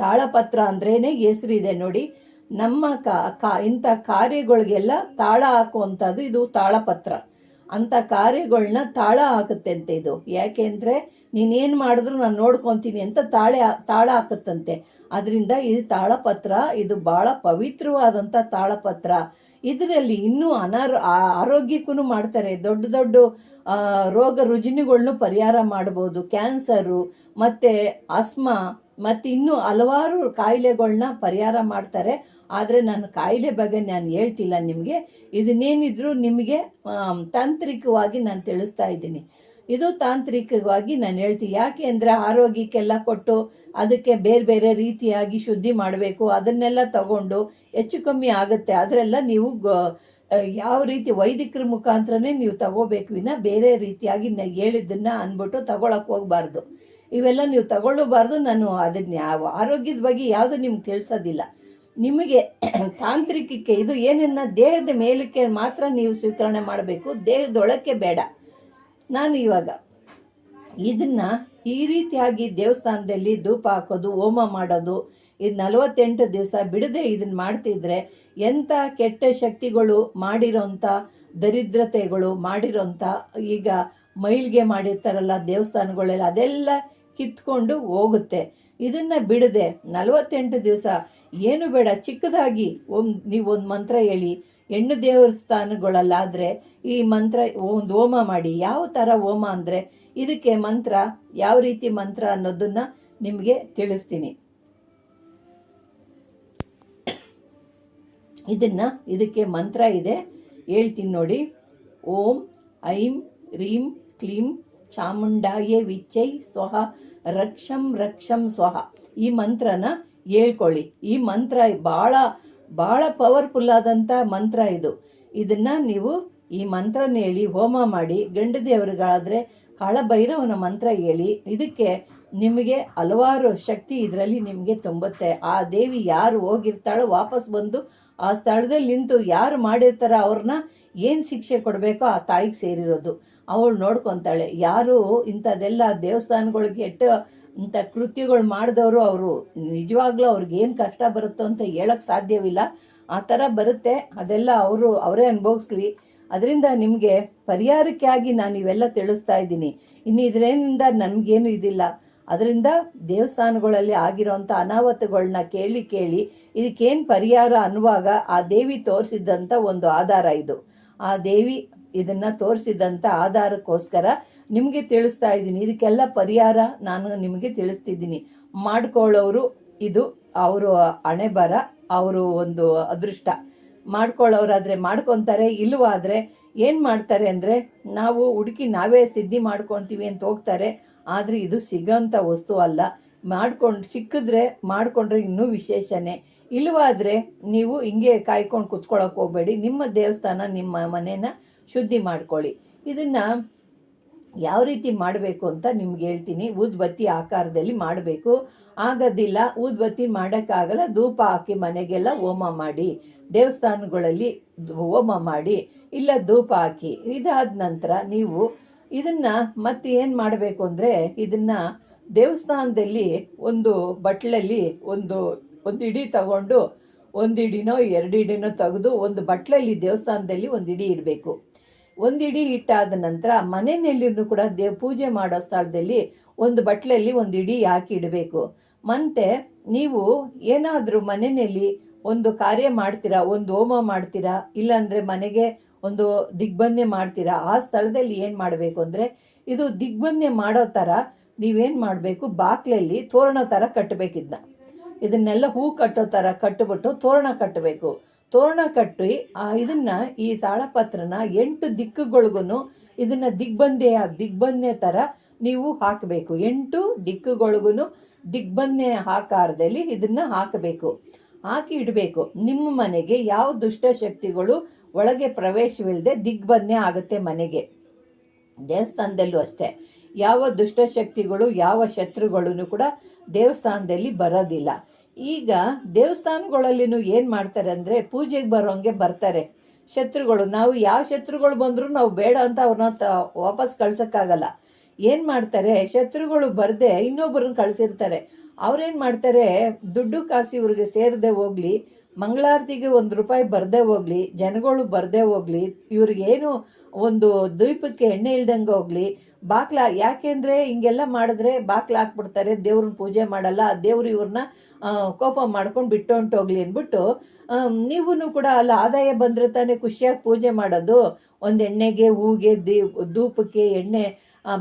ತಾಳಪತ್ರ ಅಂದ್ರೇ ಹೆಸರಿದೆ ನೋಡಿ. ನಮ್ಮ ಕಾ ಕಾ, ಇಂಥ ಕಾರ್ಯಗಳಿಗೆಲ್ಲ ತಾಳ ಹಾಕುವಂಥದ್ದು ಇದು ತಾಳಪತ್ರ. ಅಂಥ ಕಾರ್ಯಗಳನ್ನ ತಾಳ ಆಗುತ್ತಂತೆ ಇದು. ಯಾಕೆ ಅಂದರೆ ನೀನೇನು ಮಾಡಿದ್ರು ನಾನು ನೋಡ್ಕೊತೀನಿ ಅಂತ ತಾಳೆ ತಾಳ ಹಾಕುತ್ತಂತೆ. ಅದರಿಂದ ಇದು ತಾಳಪತ್ರ ಇದು ಭಾಳ ಪವಿತ್ರವಾದಂಥ ತಾಳಪತ್ರ. ಇದರಲ್ಲಿ ಇನ್ನೂ ಅನಾರೋ ಆರೋಗ್ಯಕ್ಕೂ ಮಾಡ್ತಾರೆ. ದೊಡ್ಡ ದೊಡ್ಡ ರೋಗ ರುಜಿನಗಳನ್ನೂ ಪರಿಹಾರ ಮಾಡ್ಬೋದು. ಕ್ಯಾನ್ಸರು, ಮತ್ತು ಆಸ್ಮಾ ಮತ್ತು ಇನ್ನೂ ಹಲವಾರು ಕಾಯಿಲೆಗಳನ್ನ ಪರಿಹಾರ ಮಾಡ್ತಾರೆ. ಆದರೆ ನಾನು ಕಾಯಿಲೆ ಬಗ್ಗೆ ನಾನು ಹೇಳ್ತಿಲ್ಲ ನಿಮಗೆ. ಇದನ್ನೇನಿದ್ರು ನಿಮಗೆ ತಾಂತ್ರಿಕವಾಗಿ ನಾನು ತಿಳಿಸ್ತಾ ಇದ್ದೀನಿ. ಇದು ತಾಂತ್ರಿಕವಾಗಿ ನಾನು ಹೇಳ್ತೀನಿ ಯಾಕೆ ಅಂದರೆ ಆರೋಗ್ಯಕ್ಕೆಲ್ಲ ಕೊಟ್ಟು ಅದಕ್ಕೆ ಬೇರೆ ಬೇರೆ ರೀತಿಯಾಗಿ ಶುದ್ಧಿ ಮಾಡಬೇಕು, ಅದನ್ನೆಲ್ಲ ತಗೊಂಡು ಹೆಚ್ಚು ಕಮ್ಮಿ ಆಗುತ್ತೆ. ಅದರೆಲ್ಲ ನೀವು ಯಾವ ರೀತಿ ವೈದಿಕರ ಮುಖಾಂತರನೇ ನೀವು ತಗೋಬೇಕು ವಿನ ಬೇರೆ ರೀತಿಯಾಗಿ ಹೇಳಿದ್ದನ್ನು ಅಂದ್ಬಿಟ್ಟು ತಗೊಳಕ್ಕೆ ಹೋಗಬಾರ್ದು. ಇವೆಲ್ಲ ನೀವು ತಗೊಳ್ಳಬಾರ್ದು. ನಾನು ಅದನ್ನ ಯಾವ ಆರೋಗ್ಯದ ಬಗ್ಗೆ ಯಾವುದು ನಿಮ್ಗೆ ತಿಳಿಸೋದಿಲ್ಲ. ನಿಮಗೆ ತಾಂತ್ರಿಕಕ್ಕೆ ಇದು ಏನನ್ನ ದೇಹದ ಮೇಲಕ್ಕೆ ಮಾತ್ರ ನೀವು ಸ್ವೀಕರಣೆ ಮಾಡಬೇಕು. ದೇಹದೊಳಕ್ಕೆ ಬೇಡ. ನಾನು ಇವಾಗ ಇದನ್ನು ಈ ರೀತಿಯಾಗಿ ದೇವಸ್ಥಾನದಲ್ಲಿ ಧೂಪ ಹಾಕೋದು, ಹೋಮ ಮಾಡೋದು ಇದು ನಲವತ್ತೆಂಟು ದಿವಸ ಬಿಡದೆ ಇದನ್ನು ಮಾಡ್ತಿದ್ರೆ ಎಂಥ ಕೆಟ್ಟ ಶಕ್ತಿಗಳು ಮಾಡಿರೋಂಥ ದರಿದ್ರತೆಗಳು, ಮಾಡಿರೋಂಥ ಈಗ ಮೈಲ್ಗೆ ಮಾಡಿರ್ತಾರಲ್ಲ ದೇವಸ್ಥಾನಗಳೆಲ್ಲ ಅದೆಲ್ಲ ಕಿತ್ಕೊಂಡು ಹೋಗುತ್ತೆ. ಇದನ್ನು ಬಿಡದೆ ನಲವತ್ತೆಂಟು ದಿವಸ, ಏನು ಬೇಡ, ಚಿಕ್ಕದಾಗಿ ಒಂದು ನೀವು ಒಂದು ಮಂತ್ರ ಹೇಳಿ. ಹೆಣ್ಣು ದೇವಸ್ಥಾನಗಳಲ್ಲಾದರೆ ಈ ಮಂತ್ರ ಒಂದು ಹೋಮ ಮಾಡಿ. ಯಾವ ಥರ ಹೋಮ ಅಂದರೆ ಇದಕ್ಕೆ ಮಂತ್ರ, ಯಾವ ರೀತಿ ಮಂತ್ರ ಅನ್ನೋದನ್ನು ನಿಮಗೆ ತಿಳಿಸ್ತೀನಿ. ಇದನ್ನು, ಇದಕ್ಕೆ ಮಂತ್ರ ಇದೆ. ಹೇಳ್ತೀನಿ ನೋಡಿ. ಓಂ, ಐಂ, ರೀಂ, ಕ್ಲೀಂ ಚಾಮುಂಡಾಯೇ ವಿಚ್ಚೈ ಸ್ವಹ ರಕ್ಷಂ ರಕ್ಷಂ ಸ್ವಹ ಈ ಮಂತ್ರನ ಹೇಳ್ಕೊಳ್ಳಿ. ಈ ಮಂತ್ರ ಭಾಳ ಭಾಳ ಪವರ್ಫುಲ್ ಆದಂಥ ಮಂತ್ರ ಇದು. ಇದನ್ನು ನೀವು ಈ ಮಂತ್ರನ ಹೇಳಿ, ಹೋಮ ಮಾಡಿ, ಗಂಡು ದೇವರುಗಳಾದರೆ ಕಾಳಭೈರವನ ಮಂತ್ರ ಹೇಳಿ, ಇದಕ್ಕೆ ನಿಮಗೆ ಹಲವಾರು ಶಕ್ತಿ ಇದರಲ್ಲಿ ನಿಮಗೆ ತುಂಬುತ್ತೆ. ಆ ದೇವಿ ಯಾರು ಹೋಗಿರ್ತಾಳೋ ವಾಪಸ್ ಬಂದು ಆ ಸ್ಥಳದಲ್ಲಿ ನಿಂತು ಯಾರು ಮಾಡಿರ್ತಾರೋ ಅವ್ರನ್ನ ಏನು ಶಿಕ್ಷೆ ಕೊಡಬೇಕೋ ಆ ತಾಯಿಗೆ ಸೇರಿರೋದು. ಅವಳು ನೋಡ್ಕೊತಾಳೆ. ಯಾರು ಇಂಥದ್ದೆಲ್ಲ ದೇವಸ್ಥಾನಗಳಿಗೆ ಎಟ್ಟು ಇಂಥ ಕೃತ್ಯಗಳು ಮಾಡಿದವರು ಅವರು. ನಿಜವಾಗ್ಲೂ ಅವ್ರಿಗೆ ಏನು ಕಷ್ಟ ಬರುತ್ತೋ ಅಂತ ಹೇಳೋಕ್ಕೆ ಸಾಧ್ಯವಿಲ್ಲ. ಆ ಥರ ಬರುತ್ತೆ. ಅದೆಲ್ಲ ಅವರು ಅವರೇ ಅನುಭವಿಸ್ಲಿ. ಅದರಿಂದ ನಿಮಗೆ ಪರಿಹಾರಕ್ಕೆ ಆಗಿ ನಾನು ಇವೆಲ್ಲ ತಿಳಿಸ್ತಾ ಇದ್ದೀನಿ. ಇನ್ನು ಇದರಿಂದ ನನಗೇನು ಇದಿಲ್ಲ. ಅದರಿಂದ ದೇವಸ್ಥಾನಗಳಲ್ಲಿ ಆಗಿರೋಂಥ ಅನಾಹುತಗಳನ್ನ ಕೇಳಿ ಕೇಳಿ ಇದಕ್ಕೇನು ಪರಿಹಾರ ಅನ್ನುವಾಗ ಆ ದೇವಿ ತೋರಿಸಿದ್ದಂಥ ಒಂದು ಆಧಾರ ಇದು. ಆ ದೇವಿ ಇದನ್ನು ತೋರಿಸಿದಂಥ ಆಧಾರಕ್ಕೋಸ್ಕರ ನಿಮಗೆ ತಿಳಿಸ್ತಾ ಇದ್ದೀನಿ. ಇದಕ್ಕೆಲ್ಲ ಪರಿಹಾರ ನಾನು ನಿಮಗೆ ತಿಳಿಸ್ತಿದ್ದೀನಿ. ಮಾಡ್ಕೊಳ್ಳೋರು ಇದು ಅವರು ಹಣೆ ಬರ ಅವರು ಒಂದು ಅದೃಷ್ಟ. ಮಾಡ್ಕೊಳ್ಳೋರಾದರೆ ಮಾಡ್ಕೊತಾರೆ, ಇಲ್ಲವಾದರೆ ಏನು ಮಾಡ್ತಾರೆ ಅಂದರೆ ನಾವು ಹುಡುಕಿ ನಾವೇ ಸಿದ್ಧಿ ಮಾಡ್ಕೊತೀವಿ ಅಂತ ಹೋಗ್ತಾರೆ. ಆದರೆ ಇದು ಸಿಗೋಂಥ ವಸ್ತು ಅಲ್ಲ. ಮಾಡ್ಕೊಂಡು, ಸಿಕ್ಕಿದ್ರೆ ಮಾಡಿಕೊಂಡ್ರೆ ಇನ್ನೂ ವಿಶೇಷನೇ. ಇಲ್ಲವಾದರೆ ನೀವು ಹಿಂಗೆ ಕಾಯ್ಕೊಂಡು ಕುತ್ಕೊಳ್ಳೋಕೆ ಹೋಗಬೇಡಿ. ನಿಮ್ಮ ದೇವಸ್ಥಾನ, ನಿಮ್ಮ ಮನೇನ ಶುದ್ಧಿ ಮಾಡ್ಕೊಳ್ಳಿ. ಇದನ್ನು ಯಾವ ರೀತಿ ಮಾಡಬೇಕು ಅಂತ ನಿಮ್ಗೆ ಹೇಳ್ತೀನಿ. ಊದ್ಬತ್ತಿ ಆಕಾರದಲ್ಲಿ ಮಾಡಬೇಕು. ಆಗೋದಿಲ್ಲ, ಊದ್ಬತ್ತಿ ಮಾಡೋಕ್ಕಾಗಲ್ಲ. ಧೂಪ ಹಾಕಿ ಮನೆಗೆಲ್ಲ ಹೋಮ ಮಾಡಿ. ದೇವಸ್ಥಾನಗಳಲ್ಲಿ ಹೋಮ ಮಾಡಿ. ಇಲ್ಲ ಧೂಪ ಹಾಕಿ. ಇದಾದ ನಂತರ ನೀವು ಇದನ್ನು ಮತ್ತೆ ಏನು ಮಾಡಬೇಕು ಅಂದರೆ ಇದನ್ನು ದೇವಸ್ಥಾನದಲ್ಲಿ ಒಂದು ಬಟ್ಲಲ್ಲಿ ಒಂದು ಒಂದು ಇಡಿ ತಗೊಂಡು ಒಂದು ಇಡಿನೋ ಎರಡು ಇಡಿನೋ ತೆಗೆದು ಒಂದು ಬಟ್ಲಲ್ಲಿ ದೇವಸ್ಥಾನದಲ್ಲಿ ಒಂದು ಇಡಿ ಇಡಬೇಕು. ಒಂದು ಇಡಿ ಇಟ್ಟಾದ ನಂತರ ಮನೆಯಲ್ಲಿನೂ ಕೂಡ ದೇವ್ ಪೂಜೆ ಮಾಡೋ ಸ್ಥಳದಲ್ಲಿ ಒಂದು ಬಟ್ಲಲ್ಲಿ ಒಂದು ಇಡಿ ಹಾಕಿ ಇಡಬೇಕು. ಮತ್ತೆ ನೀವು ಏನಾದರೂ ಮನೆಯಲ್ಲಿ ಒಂದು ಕಾರ್ಯ ಮಾಡ್ತೀರಾ, ಒಂದು ಹೋಮ ಮಾಡ್ತೀರಾ, ಇಲ್ಲಾಂದರೆ ಮನೆಗೆ ಒಂದು ದಿಗ್ಬಂಧನೆ ಮಾಡ್ತೀರಾ? ಆ ಸ್ಥಳದಲ್ಲಿ ಏನು ಮಾಡಬೇಕು ಅಂದರೆ, ಇದು ದಿಗ್ಬಂಧನೆ ಮಾಡೋ ಥರ ನೀವೇನು ಮಾಡಬೇಕು? ಬಾಕ್ಲಲ್ಲಿ ತೋರಣ ಥರ ಕಟ್ಟಬೇಕಿದ್ದ ಇದನ್ನೆಲ್ಲ ಹೂ ಕಟ್ಟೋ ಥರ ಕಟ್ಟಿಬಿಟ್ಟು ತೋರಣ ಕಟ್ಟಬೇಕು ತೋರಣ ಕಟ್ಟಿ ಇದನ್ನು ಈ ತಾಳಪತ್ರನ ಎಂಟು ದಿಕ್ಕುಗಳಿಗೂ ಇದನ್ನು ದಿಗ್ಬಂಧೆಯ ದಿಗ್ಬಂಧೆ ಥರ ನೀವು ಹಾಕಬೇಕು. ಎಂಟು ದಿಕ್ಕುಗಳಿಗೂ ದಿಗ್ಬಂಧೆ ಆಕಾರದಲ್ಲಿ ಇದನ್ನು ಹಾಕಬೇಕು. ಹಾಕಿ ಇಡಬೇಕು. ನಿಮ್ಮ ಮನೆಗೆ ಯಾವ ದುಷ್ಟಶಕ್ತಿಗಳು ಒಳಗೆ ಪ್ರವೇಶವಿಲ್ಲದೆ ದಿಗ್ಬಂಧನೆ ಆಗುತ್ತೆ ಮನೆಗೆ. ದೇವಸ್ಥಾನದಲ್ಲೂ ಅಷ್ಟೇ. ಯಾವ ದುಷ್ಟಶಕ್ತಿಗಳು ಯಾವ ಶತ್ರುಗಳೂ ಕೂಡ ದೇವಸ್ಥಾನದಲ್ಲಿ ಬರೋದಿಲ್ಲ. ಈಗ ದೇವಸ್ಥಾನಗಳಲ್ಲಿನೂ ಏನು ಮಾಡ್ತಾರೆ ಅಂದರೆ ಪೂಜೆಗೆ ಬರೋಂಗೆ ಬರ್ತಾರೆ. ಶತ್ರುಗಳು, ನಾವು ಯಾವ ಶತ್ರುಗಳು ಬಂದರೂ ನಾವು ಬೇಡ ಅಂತ ಅವ್ರನ್ನ ವಾಪಸ್ ಕಳ್ಸೋಕ್ಕಾಗಲ್ಲ. ಏನು ಮಾಡ್ತಾರೆ, ಶತ್ರುಗಳು ಬರದೆ ಇನ್ನೊಬ್ಬರನ್ನ ಕಳಿಸಿರ್ತಾರೆ. ಅವ್ರೇನು ಮಾಡ್ತಾರೆ, ದುಡ್ಡು ಕಾಸು ಇವ್ರಿಗೆ ಸೇರದೆ ಹೋಗಲಿ, ಮಂಗಳಾರತಿಗೆ ಒಂದು ರೂಪಾಯಿ ಬರದೇ ಹೋಗಲಿ, ಜನಗಳು ಬರದೇ ಹೋಗಲಿ, ಇವ್ರಿಗೇನು ಒಂದು ದ್ವೀಪಕ್ಕೆ ಎಣ್ಣೆ ಇಲ್ದಂಗೆ ಹೋಗಲಿ ಬಾಕ್ಲ ಯಾಕೆಂದರೆ ಹಿಂಗೆಲ್ಲ ಮಾಡಿದ್ರೆ ಬಾಕ್ಲ ಹಾಕ್ಬಿಡ್ತಾರೆ, ದೇವ್ರನ್ನ ಪೂಜೆ ಮಾಡಲ್ಲ, ದೇವ್ರು ಇವ್ರನ್ನ ಕೋಪ ಮಾಡ್ಕೊಂಡು ಬಿಟ್ಟು ಹೊಂಟೋಗ್ಲಿ ಅಂದ್ಬಿಟ್ಟು ನೀವು ಕೂಡ ಅಲ್ಲ ಆದಾಯ ಬಂದರೆ ತಾನೇ ಖುಷಿಯಾಗಿ ಪೂಜೆ ಮಾಡೋದು. ಒಂದು ಎಣ್ಣೆಗೆ ಹೂಗೆ ಧೂಪಕ್ಕೆ ಎಣ್ಣೆ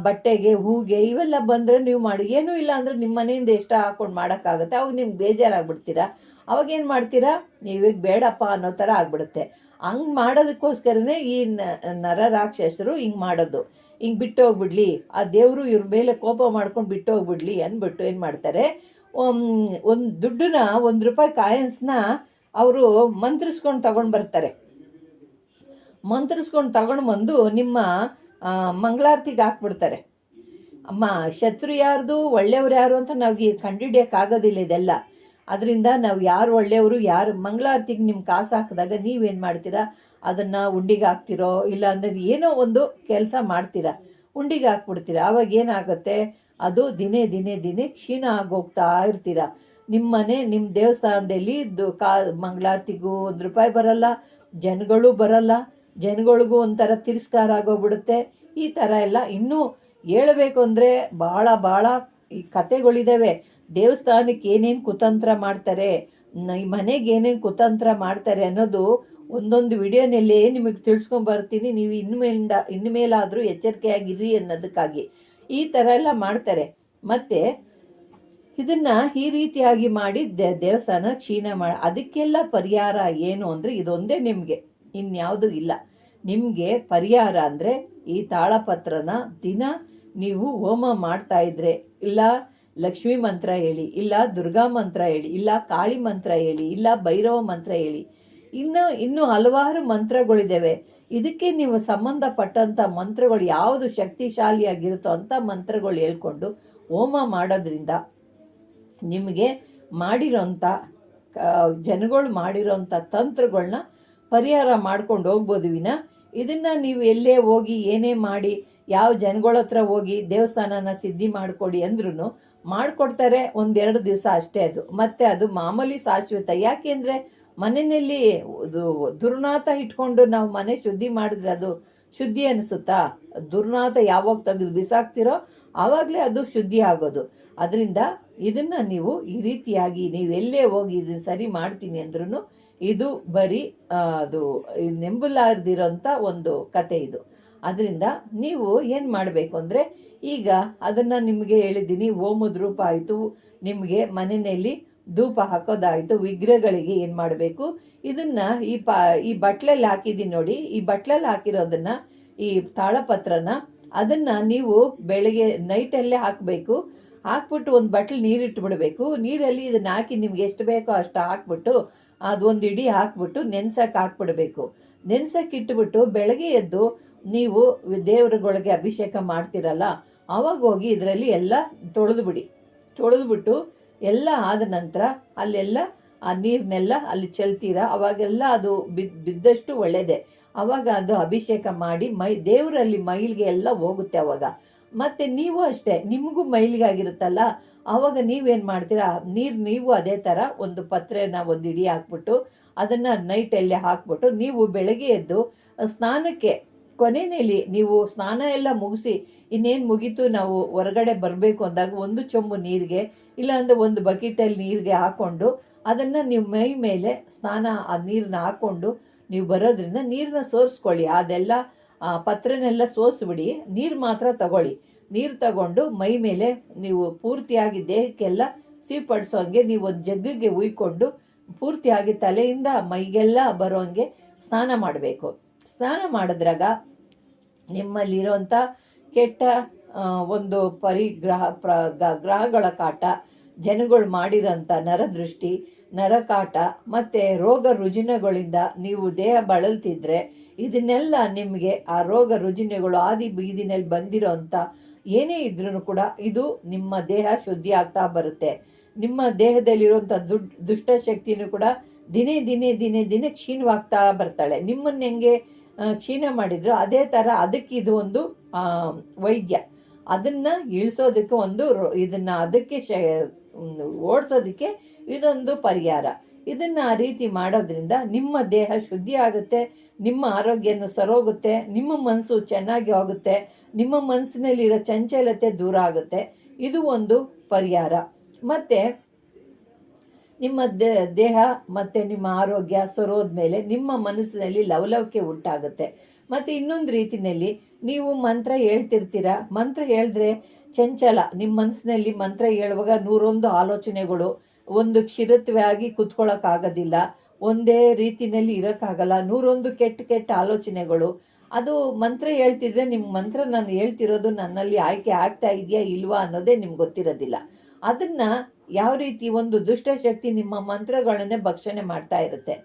ಬಟ್ಟೆಗೆ ಹೂಗೆ ಇವೆಲ್ಲ ಬಂದರೆ ನೀವು ಮಾಡಿ. ಏನೂ ಇಲ್ಲ ಅಂದರೆ ನಿಮ್ಮ ಮನೆಯಿಂದ ಇಷ್ಟ ಹಾಕ್ಕೊಂಡು ಮಾಡೋಕ್ಕಾಗುತ್ತೆ? ಅವಾಗ ನಿಮ್ಗೆ ಬೇಜಾರಾಗ್ಬಿಡ್ತೀರಾ? ಅವಾಗೇನು ಮಾಡ್ತೀರಾ? ನೀವೀಗ ಬೇಡಪ್ಪ ಅನ್ನೋ ಥರ ಆಗ್ಬಿಡುತ್ತೆ. ಹಂಗೆ ಮಾಡೋದಕ್ಕೋಸ್ಕರನೇ ಈ ನರ ರಾಕ್ಷಸರು ಹಿಂಗೆ ಮಾಡೋದು. ಹಿಂಗೆ ಬಿಟ್ಟು ಹೋಗ್ಬಿಡ್ಲಿ ಆ ದೇವರು ಇವ್ರ ಮೇಲೆ ಕೋಪ ಮಾಡ್ಕೊಂಡು ಬಿಟ್ಟು ಹೋಗ್ಬಿಡ್ಲಿ ಅಂದ್ಬಿಟ್ಟು ಏನು ಮಾಡ್ತಾರೆ ಒಂದು ದುಡ್ಡನ್ನ, ಒಂದು ರೂಪಾಯಿ ಕಾಯನ್ಸ್ನ ಅವರು ಮಂತ್ರಿಸ್ಕೊಂಡು ತಗೊಂಡು ಬರ್ತಾರೆ. ಮಂತ್ರಿಸ್ಕೊಂಡು ತಗೊಂಡು ಬಂದು ನಿಮ್ಮ ಮಂಗಳಾರತಿಗೆ ಹಾಕ್ಬಿಡ್ತಾರೆ. ಅಮ್ಮ, ಶತ್ರು ಯಾರ್ದು, ಒಳ್ಳೆಯವ್ರು ಯಾರು ಅಂತ ನಾವು ಕಂಡುಹಿಡಿಯೋಕ್ಕಾಗೋದಿಲ್ಲ ಇದೆಲ್ಲ. ಅದರಿಂದ ನಾವು ಯಾರು ಒಳ್ಳೆಯವರು, ಯಾರು ಮಂಗಳಾರತಿಗೆ ನಿಮ್ಮ ಕಾಸು ಹಾಕಿದಾಗ ನೀವೇನು ಮಾಡ್ತೀರಾ? ಅದನ್ನು ಉಂಡಿಗೆ ಹಾಕ್ತಿರೋ ಇಲ್ಲ ಅಂದರೆ ಏನೋ ಒಂದು ಕೆಲಸ ಮಾಡ್ತೀರ ಉಂಡಿಗೆ ಹಾಕ್ಬಿಡ್ತೀರಾ ಆವಾಗ ಏನಾಗುತ್ತೆ, ಅದು ದಿನೇ ದಿನೇ ದಿನೇ ಕ್ಷೀಣ ಆಗೋಗ್ತಾ ಇರ್ತೀರ. ನಿಮ್ಮ ಮನೆ ನಿಮ್ಮ ದೇವಸ್ಥಾನದಲ್ಲಿ ದು ಕಾ, ಮಂಗಳಾರತಿಗೂ ಒಂದು ರೂಪಾಯಿ ಬರಲ್ಲ, ಜನಗಳು ಬರಲ್ಲ, ಜನಗಳಿಗೂ ಒಂಥರ ತಿರಸ್ಕಾರ ಆಗೋಗ್ಬಿಡುತ್ತೆ. ಈ ಥರ ಎಲ್ಲ ಇನ್ನೂ ಹೇಳಬೇಕು ಅಂದರೆ ಭಾಳ ಭಾಳ ಈ ಕತೆಗಳಿದ್ದಾವೆ ದೇವಸ್ಥಾನಕ್ಕೆ ಏನೇನು ಕುತಂತ್ರ ಮಾಡ್ತಾರೆ ಈ ಮನೆಗೆ ಏನೇನು ಕುತಂತ್ರ ಮಾಡ್ತಾರೆ ಅನ್ನೋದು ಒಂದೊಂದು ವಿಡಿಯೋನಲ್ಲೇ ನಿಮಗೆ ತಿಳ್ಸ್ಕೊಂಬರ್ತೀನಿ ನೀವು ಇನ್ಮೇಲಿಂದ, ಇನ್ಮೇಲಾದರೂ ಎಚ್ಚರಿಕೆಯಾಗಿರ್ರಿ ಅನ್ನೋದಕ್ಕಾಗಿ. ಈ ಥರ ಎಲ್ಲ ಮಾಡ್ತಾರೆ. ಮತ್ತು ಇದನ್ನು ಈ ರೀತಿಯಾಗಿ ಮಾಡಿ ದೇ- ದೇವಸ್ಥಾನ ಕ್ಷೀಣ ಮಾಡಿ ಅದಕ್ಕೆಲ್ಲ ಪರಿಹಾರ ಏನು ಅಂದರೆ ಇದೊಂದೇ ನಿಮಗೆ. ಇನ್ಯಾವುದೂ ಇಲ್ಲ. ನಿಮಗೆ ಪರಿಹಾರ ಅಂದರೆ ಈ ತಾಳಪತ್ರನ ದಿನ ನೀವು ಹೋಮ ಮಾಡ್ತಾ ಇದ್ರೆ, ಇಲ್ಲ ಲಕ್ಷ್ಮೀ ಮಂತ್ರ ಹೇಳಿ, ಇಲ್ಲ ದುರ್ಗಾ ಮಂತ್ರ ಹೇಳಿ, ಇಲ್ಲ ಕಾಳಿ ಮಂತ್ರ ಹೇಳಿ, ಇಲ್ಲ ಭೈರವ ಮಂತ್ರ ಹೇಳಿ ಇನ್ನು, ಇನ್ನೂ ಹಲವಾರು ಮಂತ್ರಗಳಿದ್ದಾವೆ. ಇದಕ್ಕೆ ನೀವು ಸಂಬಂಧಪಟ್ಟಂಥ ಮಂತ್ರಗಳು ಯಾವುದು ಶಕ್ತಿಶಾಲಿಯಾಗಿರುತ್ತೋ ಅಂಥ ಮಂತ್ರಗಳು ಹೇಳ್ಕೊಂಡು ಹೋಮ ಮಾಡೋದ್ರಿಂದ ನಿಮಗೆ ಮಾಡಿರೋಂಥ ಜನಗಳು ಮಾಡಿರೋಂಥ ತಂತ್ರಗಳನ್ನ ಪರಿಹಾರ ಮಾಡ್ಕೊಂಡು ಹೋಗ್ಬೋದು ವಿನ. ಇದನ್ನು ನೀವು ಎಲ್ಲೇ ಹೋಗಿ ಏನೇ ಮಾಡಿ, ಯಾವ ಜನಗಳ ಹತ್ರ ಹೋಗಿ ದೇವಸ್ಥಾನನ ಸಿದ್ಧಿ ಮಾಡಿಕೊಡಿ ಅಂದ್ರೂ ಮಾಡಿಕೊಡ್ತಾರೆ ಒಂದೆರಡು ದಿವಸ ಅಷ್ಟೇ ಅದು. ಮತ್ತು ಅದು ಮಾಮೂಲಿ ಶಾಶ್ವತ ಯಾಕೆಂದರೆ ಮನೆಯಲ್ಲಿ ದುರ್ನಾತ ಇಟ್ಕೊಂಡು ನಾವು ಮನೆ ಶುದ್ಧಿ ಮಾಡಿದ್ರೆ ಅದು ಶುದ್ಧಿ ಅನಿಸುತ್ತಾ? ದುರ್ನಾತ ಯಾವಾಗ ತೆಗೆದು ಬಿಸಾಕ್ತಿರೋ ಆವಾಗಲೇ ಅದು ಶುದ್ಧಿ ಆಗೋದು. ಅದರಿಂದ ಇದನ್ನು ನೀವು ಈ ರೀತಿಯಾಗಿ ನೀವು ಎಲ್ಲೇ ಹೋಗಿ ಇದನ್ನು ಸರಿ ಮಾಡ್ತೀನಿ ಅಂದ್ರೂ ಇದು ಬರೀ ಅದು ನೆಂಬಲಾರ್ದಿರೋಂಥ ಒಂದು ಕತೆ ಇದು. ಅದರಿಂದ ನೀವು ಏನು ಮಾಡಬೇಕು ಅಂದರೆ ಈಗ ಅದನ್ನು ನಿಮಗೆ ಹೇಳಿದ್ದೀನಿ ಓಮದ ರೂಪ ಆಯಿತು, ನಿಮಗೆ ಮನೆಯಲ್ಲಿ ಧೂಪ ಹಾಕೋದಾಯಿತು ವಿಗ್ರಹಗಳಿಗೆ ಏನು ಮಾಡಬೇಕು? ಇದನ್ನು ಈ ಪಾ, ಈ ಬಟ್ಲಲ್ಲಿ ಹಾಕಿದ್ದೀನಿ ನೋಡಿ, ಈ ಬಟ್ಲಲ್ಲಿ ಹಾಕಿರೋದನ್ನು, ಈ ತಾಳಪತ್ರನ ಅದನ್ನು ನೀವು ಬೆಳಗ್ಗೆ ನೈಟಲ್ಲೇ ಹಾಕಬೇಕು. ಹಾಕ್ಬಿಟ್ಟು ಒಂದು ಬಟ್ಲು ನೀರಿಟ್ಬಿಡ್ಬೇಕು. ನೀರಲ್ಲಿ ಇದನ್ನ ಹಾಕಿ ನಿಮ್ಗೆ ಎಷ್ಟು ಬೇಕೋ ಅಷ್ಟು ಹಾಕ್ಬಿಟ್ಟು ಅದೊಂದು ಇಡೀ ಹಾಕ್ಬಿಟ್ಟು ನೆನ್ಸಕ್ಕೆ ಹಾಕ್ಬಿಡ್ಬೇಕು. ನೆನ್ಸಕ್ಕೆ ಇಟ್ಬಿಟ್ಟು ಬೆಳಗ್ಗೆ ಎದ್ದು ನೀವು ದೇವರುಗಳಿಗೆ ಅಭಿಷೇಕ ಮಾಡ್ತಿರಲ್ಲ, ಅವಾಗ ಹೋಗಿ ಇದರಲ್ಲಿ ಎಲ್ಲ ತೊಳೆದುಬಿಡಿ. ತೊಳೆದ್ಬಿಟ್ಟು ಎಲ್ಲ ಆದ ನಂತರ ಅಲ್ಲೆಲ್ಲ ಆ ನೀರನ್ನೆಲ್ಲ ಅಲ್ಲಿ ಚೆಲ್ತೀರ? ಅವಾಗೆಲ್ಲ ಅದು ಬಿದ್ದು ಬಿದ್ದಷ್ಟು ಒಳ್ಳೆಯದೇ ಅವಾಗ ಅದು ಅಭಿಷೇಕ ಮಾಡಿ ಮೈ, ದೇವರಲ್ಲಿ ಮೈಲಿಗೆ ಎಲ್ಲ ಹೋಗುತ್ತೆ ಅವಾಗ. ಮತ್ತು ನೀವು ಅಷ್ಟೇ, ನಿಮಗೂ ಮೈಲಿಗಾಗಿರುತ್ತಲ್ಲ? ಆವಾಗ ನೀವೇನು ಮಾಡ್ತೀರಾ? ನೀರು ನೀವು ಅದೇ ಥರ ಒಂದು ಪತ್ರೆನ ಒಂದು ಇಡಿ ಹಾಕ್ಬಿಟ್ಟು ಅದನ್ನು ನೈಟಲ್ಲಿ ಹಾಕ್ಬಿಟ್ಟು ನೀವು ಬೆಳಗ್ಗೆ ಎದ್ದು ಸ್ನಾನಕ್ಕೆ ಕೊನೆಯಲ್ಲಿ ನೀವು ಸ್ನಾನ ಎಲ್ಲ ಮುಗಿಸಿ ಇನ್ನೇನು ಮುಗೀತು ನಾವು ಹೊರಗಡೆ ಬರಬೇಕು ಅಂದಾಗ ಒಂದು ಚೊಂಬು ನೀರಿಗೆ, ಇಲ್ಲಾಂದರೆ ಒಂದು ಬಕೆಟಲ್ಲಿ ನೀರಿಗೆ ಹಾಕ್ಕೊಂಡು ಅದನ್ನು ನೀವು ಮೈ ಮೇಲೆ ಸ್ನಾನ ಆ ನೀರನ್ನ ಹಾಕ್ಕೊಂಡು ನೀವು ಬರೋದ್ರಿಂದ ನೀರನ್ನ ಸೋರಿಸ್ಕೊಳ್ಳಿ. ಅದೆಲ್ಲ ಪತ್ರನೆಲ್ಲ ಸೋಸ್ಬಿಡಿ. ನೀರು ಮಾತ್ರ ತಗೊಳ್ಳಿ. ನೀರು ತಗೊಂಡು ಮೈ ಮೇಲೆ ನೀವು ಪೂರ್ತಿಯಾಗಿ ದೇಹಕ್ಕೆಲ್ಲ ಸಿಂಪಡಿಸೋಂಗೆ ನೀವು ಒಂದು ಜಗ್ಗಿಗೆ ಉಯ್ಕೊಂಡು ಪೂರ್ತಿಯಾಗಿ ತಲೆಯಿಂದ ಮೈಗೆಲ್ಲ ಬರೋಂಗೆ ಸ್ನಾನ ಮಾಡಬೇಕು. ಸ್ನಾನ ಮಾಡಿದ್ರಾಗ ನಿಮ್ಮಲ್ಲಿರೋಂಥ ಕೆಟ್ಟ ಒಂದು ಪರಿಗ್ರಹ, ಪ್ರ ಗ್ರಹಗಳ ಕಾಟ, ಜನಗಳು ಮಾಡಿರೋಂಥ ನರದೃಷ್ಟಿ, ನರಕಾಟ ಮತ್ತು ರೋಗ ರುಜಿನಗಳಿಂದ ನೀವು ದೇಹ ಬಳಲ್ತಿದ್ರೆ ಇದನ್ನೆಲ್ಲ ನಿಮಗೆ ಆ ರೋಗ ರುಜಿನಗಳು ಆದಿ ಬೀದಿನಲ್ಲಿ ಬಂದಿರೋಂಥ ಏನೇ ಇದ್ರೂ ಕೂಡ ಇದು ನಿಮ್ಮ ದೇಹ ಶುದ್ಧಿ ಆಗ್ತಾ ಬರುತ್ತೆ. ನಿಮ್ಮ ದೇಹದಲ್ಲಿರುವಂಥ ದುಡ್ ದುಷ್ಟಶಕ್ತಿನೂ ಕೂಡ ದಿನೇ ದಿನೇ ದಿನೇ ದಿನೇ ಕ್ಷೀಣವಾಗ್ತಾ ಬರ್ತಾಳೆ. ನಿಮ್ಮನ್ನು ಹೆಂಗೆ ಕ್ಷೀಣ ಮಾಡಿದ್ರು. ಅದೇ ಥರ ಅದಕ್ಕೆ ಇದು ಒಂದು ವೈದ್ಯ. ಅದನ್ನು ಇಳಿಸೋದಕ್ಕೆ ಒಂದು ಇದನ್ನ ಅದಕ್ಕೆ ಶ ಓಡಿಸೋದಕ್ಕೆ ಇದೊಂದು ಪರಿಹಾರ. ಇದನ್ನ ಆ ರೀತಿ ಮಾಡೋದ್ರಿಂದ ನಿಮ್ಮ ದೇಹ ಶುದ್ಧಿ ಆಗುತ್ತೆ, ನಿಮ್ಮ ಆರೋಗ್ಯನು ಸರೋಗುತ್ತೆ, ನಿಮ್ಮ ಮನಸ್ಸು ಚೆನ್ನಾಗಿ ಹೋಗುತ್ತೆ ನಿಮ್ಮ ಮನಸ್ಸಿನಲ್ಲಿರೋ ಚಂಚಲತೆ ದೂರ ಆಗುತ್ತೆ. ಇದು ಒಂದು ಪರಿಹಾರ. ಮತ್ತು ನಿಮ್ಮ ದೇಹ ಮತ್ತು ನಿಮ್ಮ ಆರೋಗ್ಯ ಸರೋದ್ಮೇಲೆ ನಿಮ್ಮ ಮನಸ್ಸಿನಲ್ಲಿ ಲವಲವಿಕೆ ಉಂಟಾಗುತ್ತೆ. ಮತ್ತು ಇನ್ನೊಂದು ರೀತಿಯಲ್ಲಿ ನೀವು ಮಂತ್ರ ಹೇಳ್ತಿರ್ತೀರ? ಮಂತ್ರ ಹೇಳಿದ್ರೆ ಚಂಚಲ ನಿಮ್ಮ ಮನಸ್ಸಿನಲ್ಲಿ ಮಂತ್ರ ಹೇಳುವಾಗ ನೂರೊಂದು ಆಲೋಚನೆಗಳು, ಒಂದು ಕ್ಷಿರತ್ವವಾಗಿ ಕುತ್ಕೊಳ್ಳೋಕ್ಕಾಗೋದಿಲ್ಲ ಒಂದೇ ರೀತಿಯಲ್ಲಿ ಇರೋಕ್ಕಾಗಲ್ಲ, ನೂರೊಂದು ಕೆಟ್ಟ ಕೆಟ್ಟ ಆಲೋಚನೆಗಳು. ಅದು ಮಂತ್ರ ಹೇಳ್ತಿದ್ರೆ ನಿಮ್ಮ ಮಂತ್ರ ನಾನು ಹೇಳ್ತಿರೋದು ನನ್ನಲ್ಲಿ ಆಯ್ಕೆ ಆಗ್ತಾ ಇದೆಯಾ ಇಲ್ವಾ ಅನ್ನೋದೇ ನಿಮ್ಗೆ ಗೊತ್ತಿರೋದಿಲ್ಲ. ಅದನ್ನು ಯಾವ ರೀತಿ ಒಂದು ದುಷ್ಟಶಕ್ತಿ ನಿಮ್ಮ ಮಂತ್ರಗಳನ್ನೇ ಭಕ್ಷಣೆ ಮಾಡ್ತಾ ಇರುತ್ತೆ.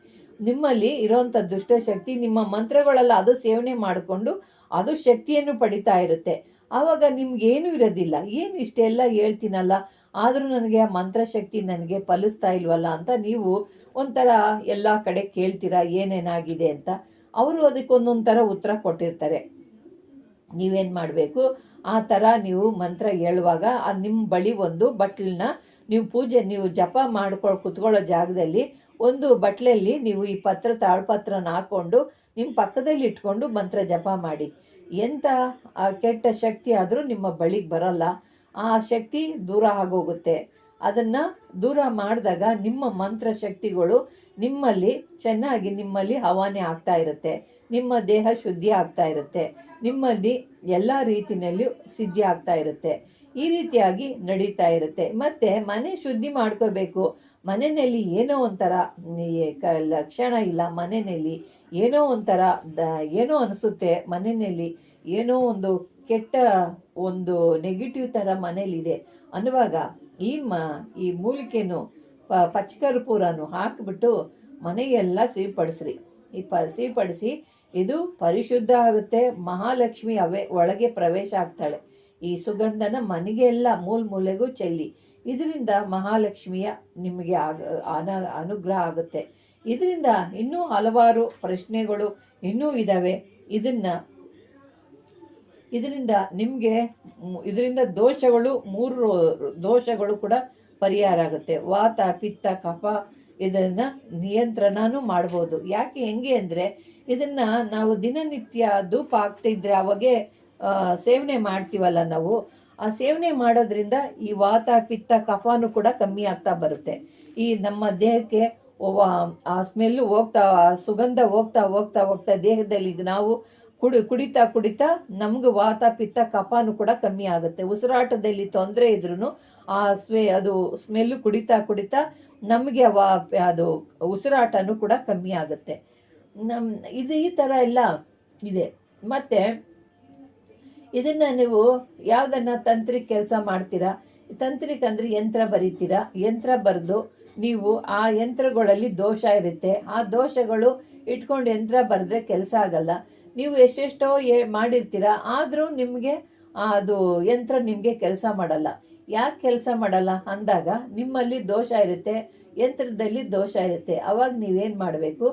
ನಿಮ್ಮಲ್ಲಿ ಇರೋವಂಥ ದುಷ್ಟಶಕ್ತಿ ನಿಮ್ಮ ಮಂತ್ರಗಳೆಲ್ಲ ಅದು ಸೇವನೆ ಮಾಡಿಕೊಂಡು ಅದು ಶಕ್ತಿಯನ್ನು ಪಡಿತಾ ಇರುತ್ತೆ. ಆವಾಗ ನಿಮ್ಗೇನೂ ಇರೋದಿಲ್ಲ. ಏನು ಇಷ್ಟೆಲ್ಲ ಹೇಳ್ತೀನಲ್ಲ? ಆದರೂ ನನಗೆ ಆ ಮಂತ್ರಶಕ್ತಿ ನನಗೆ ಫಲಿಸ್ತಾ ಇಲ್ವಲ್ಲ ಅಂತ ನೀವು ಒಂಥರ ಎಲ್ಲ ಕಡೆ ಕೇಳ್ತೀರಾ ಏನೇನಾಗಿದೆ ಅಂತ. ಅವರು ಅದಕ್ಕೆ ಒಂದೊಂದು ಥರ ಉತ್ತರ ಕೊಟ್ಟಿರ್ತಾರೆ. ನೀವೇನು ಮಾಡಬೇಕು? ಆ ಥರ ನೀವು ಮಂತ್ರ ಹೇಳುವಾಗ ಆ ನಿಮ್ಮ ಬಳಿ ಒಂದು ಬಟ್ಲನ್ನ ನೀವು ಪೂಜೆ, ನೀವು ಜಪ ಮಾಡ್ಕೊಳ್ಳೋ ಕುತ್ಕೊಳ್ಳೋ ಜಾಗದಲ್ಲಿ ಒಂದು ಬಟ್ಲಲ್ಲಿ ನೀವು ಈ ಪತ್ರ ತಾಳ್ಪತ್ರನ ಹಾಕ್ಕೊಂಡು ನಿಮ್ಮ ಪಕ್ಕದಲ್ಲಿ ಇಟ್ಕೊಂಡು ಮಂತ್ರ ಜಪ ಮಾಡಿ. ಎಂಥ ಕೆಟ್ಟ ಶಕ್ತಿ ಆದರೂ ನಿಮ್ಮ ಬಳಿಗೆ ಬರಲ್ಲ. ಆ ಶಕ್ತಿ ದೂರ ಆಗೋಗುತ್ತೆ. ಅದನ್ನು ದೂರ ಮಾಡಿದಾಗ ನಿಮ್ಮ ಮಂತ್ರ ಶಕ್ತಿಗಳು ನಿಮ್ಮಲ್ಲಿ ಚೆನ್ನಾಗಿ ನಿಮ್ಮಲ್ಲಿ ಹವಾನೆ ಆಗ್ತಾ ಇರುತ್ತೆ. ನಿಮ್ಮ ದೇಹ ಶುದ್ಧಿ ಆಗ್ತಾ ಇರುತ್ತೆ. ನಿಮ್ಮಲ್ಲಿ ಎಲ್ಲ ರೀತಿಯಲ್ಲೂ ಸಿದ್ಧಿ ಆಗ್ತಾ ಇರುತ್ತೆ. ಈ ರೀತಿಯಾಗಿ ನಡೀತಾ ಇರುತ್ತೆ. ಮತ್ತು ಮನೆ ಶುದ್ಧಿ ಮಾಡ್ಕೋಬೇಕು. ಮನೆಯಲ್ಲಿ ಏನೋ ಒಂಥರ ಲಕ್ಷಣ ಇಲ್ಲ. ಮನೆಯಲ್ಲಿ ಏನೋ ಒಂಥರ, ದ, ಏನೋ ಅನಿಸುತ್ತೆ. ಮನೆಯಲ್ಲಿ ಏನೋ ಒಂದು ಕೆಟ್ಟ ಒಂದು ನೆಗೆಟಿವ್ ಥರ ಮನೇಲಿದೆ ಅನ್ನುವಾಗ ಈ ಮ, ಈ ಮೂಲಿಕೆನು ಪ ಪಚ್ಚಕರ್ಪೂರನು ಹಾಕಿಬಿಟ್ಟು ಮನೆಗೆಲ್ಲ ಸಿಹಿಪಡಿಸ್ರಿ ಈ ಪ ಸಿಹಿಪಡಿಸಿ ಇದು ಪರಿಶುದ್ಧ ಆಗುತ್ತೆ. ಮಹಾಲಕ್ಷ್ಮಿ ಅವೇ ಒಳಗೆ ಪ್ರವೇಶ ಆಗ್ತಾಳೆ. ಈ ಸುಗಂಧನ ಮನೆಗೆಲ್ಲ ಮೂಲ ಮೂಲೆಗೂ ಚೆಲ್ಲಿ. ಇದರಿಂದ ಮಹಾಲಕ್ಷ್ಮಿಯ ನಿಮಗೆ ಆಗ, ಅನ, ಅನುಗ್ರಹ ಆಗುತ್ತೆ. ಇದರಿಂದ ಇನ್ನೂ ಹಲವಾರು ಪ್ರಶ್ನೆಗಳು ಇನ್ನೂ ಇದ್ದಾವೆ ಇದನ್ನು ಇದರಿಂದ ನಿಮಗೆ ಇದರಿಂದ ದೋಷಗಳು ಮೂರು ದೋಷಗಳು ಕೂಡ ಪರಿಹಾರ ಆಗುತ್ತೆ. ವಾತ, ಪಿತ್ತ, ಕಫ ಇದನ್ನು ನಿಯಂತ್ರಣನೂ ಮಾಡ್ಬೋದು. ಯಾಕೆ, ಹೆಂಗೆ ಅಂದರೆ ಇದನ್ನು ನಾವು ದಿನನಿತ್ಯ ಧೂಪ ಆಗ್ತಿದ್ರೆ ಅವಾಗೆ ಸೇವನೆ ಮಾಡ್ತೀವಲ್ಲ ನಾವು, ಆ ಸೇವನೆ ಮಾಡೋದ್ರಿಂದ ಈ ವಾತ, ಪಿತ್ತ, ಕಫಾನು ಕೂಡ ಕಮ್ಮಿ ಆಗ್ತಾ ಬರುತ್ತೆ. ಈ ನಮ್ಮ ದೇಹಕ್ಕೆ ಆ ಸ್ಮೆಲ್ಲು ಹೋಗ್ತಾ ಸುಗಂಧ ಹೋಗ್ತಾ ಹೋಗ್ತಾ ಹೋಗ್ತಾ ದೇಹದಲ್ಲಿ ನಾವು ಕುಡಿ, ಕುಡಿತಾ ಕುಡಿತಾ ನಮ್ಗೆ ವಾತ, ಪಿತ್ತ ಕಫನೂ ಕೂಡ ಕಮ್ಮಿ ಆಗುತ್ತೆ. ಉಸಿರಾಟದಲ್ಲಿ ತೊಂದರೆ ಇದ್ರೂ ಆ ಸ್ವೆ, ಅದು ಸ್ಮೆಲ್ಲು ಕುಡಿತಾ ಕುಡಿತಾ ನಮಗೆ ವಾ, ಅದು ಉಸಿರಾಟನೂ ಕೂಡ ಕಮ್ಮಿ ಆಗುತ್ತೆ. ನಮ್, ಇದು ಈ ಥರ ಎಲ್ಲ ಇದೆ. ಮತ್ತು ಇದನ್ನು ನೀವು ಯಾವುದನ್ನು ತಂತ್ರಿಕ ಕೆಲಸ ಮಾಡ್ತೀರಾ? ತಂತ್ರಿಕ ಅಂದರೆ ಯಂತ್ರ ಬರೀತೀರಾ? ಯಂತ್ರ ಬರೆದು ನೀವು ಆ ಯಂತ್ರಗಳಲ್ಲಿ ದೋಷ ಇರುತ್ತೆ. ಆ ದೋಷಗಳು ಇಟ್ಕೊಂಡು ಯಂತ್ರ ಬರೆದ್ರೆ ಕೆಲಸ ಆಗಲ್ಲ. ನೀವು ಎಷ್ಟೆಷ್ಟೋ ಏ ಮಾಡಿರ್ತೀರ, ಆದರೂ ನಿಮಗೆ ಅದು ಯಂತ್ರ ನಿಮಗೆ ಕೆಲಸ ಮಾಡಲ್ಲ. ಯಾಕೆ ಕೆಲಸ ಮಾಡಲ್ಲ? ಅಂದಾಗ ನಿಮ್ಮಲ್ಲಿ ದೋಷ ಇರುತ್ತೆ, ಯಂತ್ರದಲ್ಲಿ ದೋಷ ಇರುತ್ತೆ. ಅವಾಗ ನೀವೇನು ಮಾಡಬೇಕು?